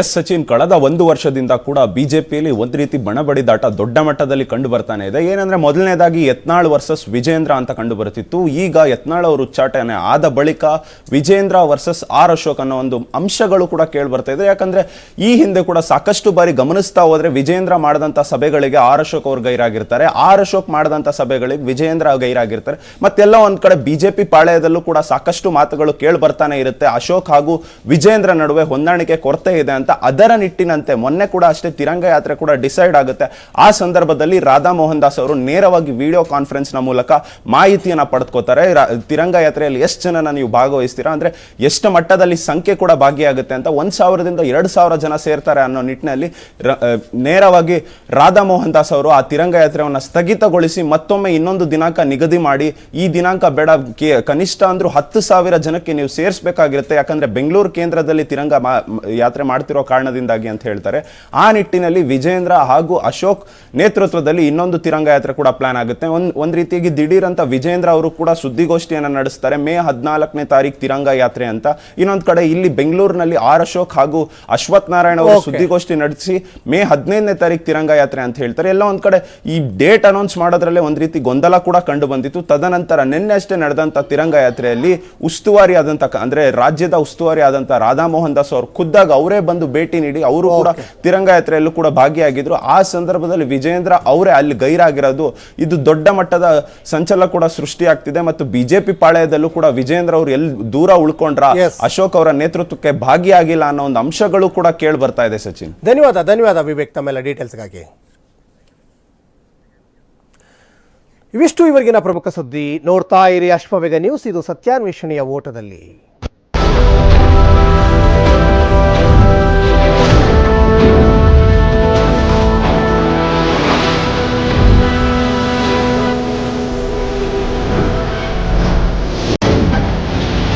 ಎಸ್ ಸಚಿನ್ ಕಳೆದ ಒಂದು ವರ್ಷದಿಂದ ಕೂಡ ಬಿಜೆಪಿಯಲ್ಲಿ ಒಂದು ರೀತಿ ಬಣಬಡಿದಾಟ ದೊಡ್ಡ ಮಟ್ಟದಲ್ಲಿ ಕಂಡು ಬರ್ತಾನೆ ಇದೆ. ಏನಂದ್ರೆ ಮೊದಲನೇದಾಗಿ ಯತ್ನಾಳ್ ವರ್ಸಸ್ ವಿಜೇಂದ್ರ ಅಂತ ಕಂಡು ಬರುತ್ತಿತ್ತು ಈಗ ಯತ್ನಾಳ್ ಅವರು ಉಚ್ಚಾಟನೆ ಆದ ಬಳಿಕ ವಿಜೇಂದ್ರ ವರ್ಸಸ್ ಆರ್ ಅಶೋಕ್ ಅನ್ನೋ ಒಂದು ಅಂಶಗಳು ಕೂಡ ಕೇಳಿ ಬರ್ತಾ ಇದೆ. ಯಾಕಂದ್ರೆ ಈ ಹಿಂದೆ ಕೂಡ ಸಾಕಷ್ಟು ಬಾರಿ ಗಮನಿಸ್ತಾ ಹೋದ್ರೆ ವಿಜೇಂದ್ರ ಮಾಡಿದಂಥ ಸಭೆಗಳಿಗೆ ಆರ್ ಅಶೋಕ್ ಅವರು ಗೈರಾಗಿರ್ತಾರೆ. ಆರ್ ಅಶೋಕ್ ಮಾಡಿದಂಥ ಸಭೆಗಳಿಗೆ ವಿಜೇಂದ್ರ ಗೈರಾಗಿರ್ತಾರೆ. ಮತ್ತೆಲ್ಲ ಒಂದು ಕಡೆ ಬಿಜೆಪಿ ಪಾಳ್ಯದಲ್ಲೂ ಕೂಡ ಸಾಕಷ್ಟು ಮಾತುಗಳು ಕೇಳಿ ಬರ್ತಾನೆ ಇರುತ್ತೆ. ಅಶೋಕ್ ಹಾಗೂ ವಿಜೇಂದ್ರ ನಡುವೆ ಹೊಂದಾಣಿಕೆ ಕೊರತೆ ಇದೆ ಅಂತ ಅದರ ನಿಟ್ಟಿನಂತೆ ಮೊನ್ನೆ ಕೂಡ ಅಷ್ಟೇ ತಿರಂಗ ಯಾತ್ರೆ ಕೂಡ ಡಿಸೈಡ್ ಆಗುತ್ತೆ. ಆ ಸಂದರ್ಭದಲ್ಲಿ ರಾಧಾ ಮೋಹನ್ ದಾಸ್ ಅವರು ನೇರವಾಗಿ ವಿಡಿಯೋ ಕಾನ್ಫರೆನ್ಸ್ನ ಮೂಲಕ ಮಾಹಿತಿಯನ್ನ ಪಡೆದುಕೋತಾರೆ ತಿರಂಗ ಯಾತ್ರೆಯಲ್ಲಿ ಎಷ್ಟು ಜನನ ನೀವು ಭಾಗವಹಿಸ್ತೀರಾ? ಅಂದ್ರೆ ಎಷ್ಟು ಮಟ್ಟದಲ್ಲಿ ಸಂಖ್ಯೆ ಕೂಡ ಭಾಗಿಯಾಗುತ್ತೆ ಅಂತ ಒಂದ್ ಸಾವಿರದಿಂದ ಎರಡು ಸಾವಿರ ಜನ ಸೇರ್ತಾರೆ ಅನ್ನೋ ನಿಟ್ಟಿನಲ್ಲಿ ನೇರವಾಗಿ ರಾಧಾ ಮೋಹನ್ ದಾಸ್ ಅವರು ಆ ತಿರಂಗ ಯಾತ್ರೆಯನ್ನು ಸ್ಥಗಿತಗೊಳಿಸಿ ಮತ್ತೊಮ್ಮೆ ಇನ್ನೊಂದು ದಿನಾಂಕ ನಿಗದಿ ಮಾಡಿ, ಈ ದಿನಾಂಕ ಬೇಡ ಕನಿಷ್ಠ ಅಂದ್ರೂ ಹತ್ತು ಸಾವಿರ ಜನಕ್ಕೆ ನೀವು ಸೇರಿಸಬೇಕಾಗಿರುತ್ತೆ. ಯಾಕಂದ್ರೆ ಬೆಂಗಳೂರು ಕೇಂದ್ರದಲ್ಲಿ ತಿರಂಗ ಯಾತ್ರೆ ಮ- ಮಾಡ್ತಿರೋ ಕಾರಣದಿಂದಾಗಿ ಅಂತ ಹೇಳ್ತಾರೆ. ಆ ನಿಟ್ಟಿನಲ್ಲಿ ವಿಜೇಂದ್ರ ಹಾಗೂ ಅಶೋಕ್ ನೇತೃತ್ವದಲ್ಲಿ ಇನ್ನೊಂದು ತಿರಂಗ ಯಾತ್ರೆ ಕೂಡ ಪ್ಲಾನ್ ಆಗುತ್ತೆ. ಒಂದು ಒಂದ್ ರೀತಿಯಾಗಿ ದಿಢೀರಂತ ಅಂತ ವಿಜೇಂದ್ರ ಅವರು ಕೂಡ ಸುದ್ದಿಗೋಷ್ಠಿಯನ್ನು ನಡೆಸ್ತಾರೆ. ಮೇ ಹದಿನಾಲ್ಕನೇ ತಾರೀಕು ತಿರಂಗ ಯಾತ್ರೆ ಅಂತ. ಇನ್ನೊಂದು ಕಡೆ ಇಲ್ಲಿ ಬೆಂಗಳೂರಿನಲ್ಲಿ ಆರ್ ಅಶೋಕ್ ಹಾಗೂ ಅಶ್ವಥ್ ನಾರಾಯಣ ಅವರು. ಸುದ್ದಿಗೋಷ್ಠಿ ನಡೆಸಿ ಮೇ ಹದಿನೈದನೇ ತಾರೀಕು ತಿರಂಗ ಯಾತ್ರೆ ಅಂತ ಹೇಳ್ತಾರೆ. ಎಲ್ಲ ಒಂದು ಕಡೆ ಈ ಡೇಟ್ ಅನೌನ್ಸ್ ಮಾಡೋದ್ರಲ್ಲೇ ಒಂದು ರೀತಿ ಗೊಂದಲ ಕೂಡ ಕಂಡು ಬಂದಿತ್ತು ತದನಂತರ ನಿನ್ನೆ ಅಷ್ಟೇ ನಡೆದಂತ ತಿರಂಗ ಯಾತ್ರೆಯಲ್ಲಿ ಉಸ್ತುವಾರಿ ಆದಂತ ಕ- ಅಂದ್ರೆ ರಾಜ್ಯದ ಉಸ್ತುವಾರಿ ಆದಂತ ರಾಧಾ ಮೋಹನ್ ದಾಸ್ ಅವರು ಖುದ್ದಾಗ ಅವರೇ ಬಂದು ಭೇಟಿ ನೀಡಿ ಅವರು ಕೂಡ ತಿರಂಗ ಯಾತ್ರೆಯಲ್ಲೂ ಕೂಡ ಭಾಗಿಯಾಗಿದ್ರು. ಆ ಸಂದರ್ಭದಲ್ಲಿ ವಿಜೇಂದ್ರ ಅವರೇ ಅಲ್ಲಿ ಗೈರಾಗಿರೋದು ಇದು ದೊಡ್ಡ ಮಟ್ಟದ ಸಂಚಲನ ಕೂಡ ಸೃಷ್ಟಿಯಾಗ್ತಿದೆ ಮತ್ತು ಬಿಜೆಪಿ ಪಾಳ್ಯದಲ್ಲೂ ಕೂಡ ವಿಜೇಂದ್ರ ಅವರು ಎಲ್ಲಿ ದೂರ ಉಳ್ಕೊಂಡ್ರ ಅಶೋಕ್ ಅವರ ನೇತೃತ್ವಕ್ಕೆ ಭಾಗಿಯಾಗಿಲ್ಲ ಅನ್ನೋ ಒಂದು ಅಂಶಗಳು ಕೂಡ ಕೇಳಿ ಬರ್ತಾ ಇದೆ ಸಚಿನ್. ಧನ್ಯವಾದ ಧನ್ಯವಾದ ವಿವೇಕ್ ತಮ್ಮೆಲ್ಲ ಡೀಟೇಲ್ಸ್ಗಾಗಿ. ಇವಿಷ್ಟು ಇವರಿಗಿನ ಪ್ರಮುಖ ಸುದ್ದಿ. ನೋಡ್ತಾ ಇರಿ ಅಶ್ವವೇಗ ನ್ಯೂಸ್ ಇದು ಸತ್ಯಾನ್ವೇಷಣೆಯ ಓಟದಲ್ಲಿ.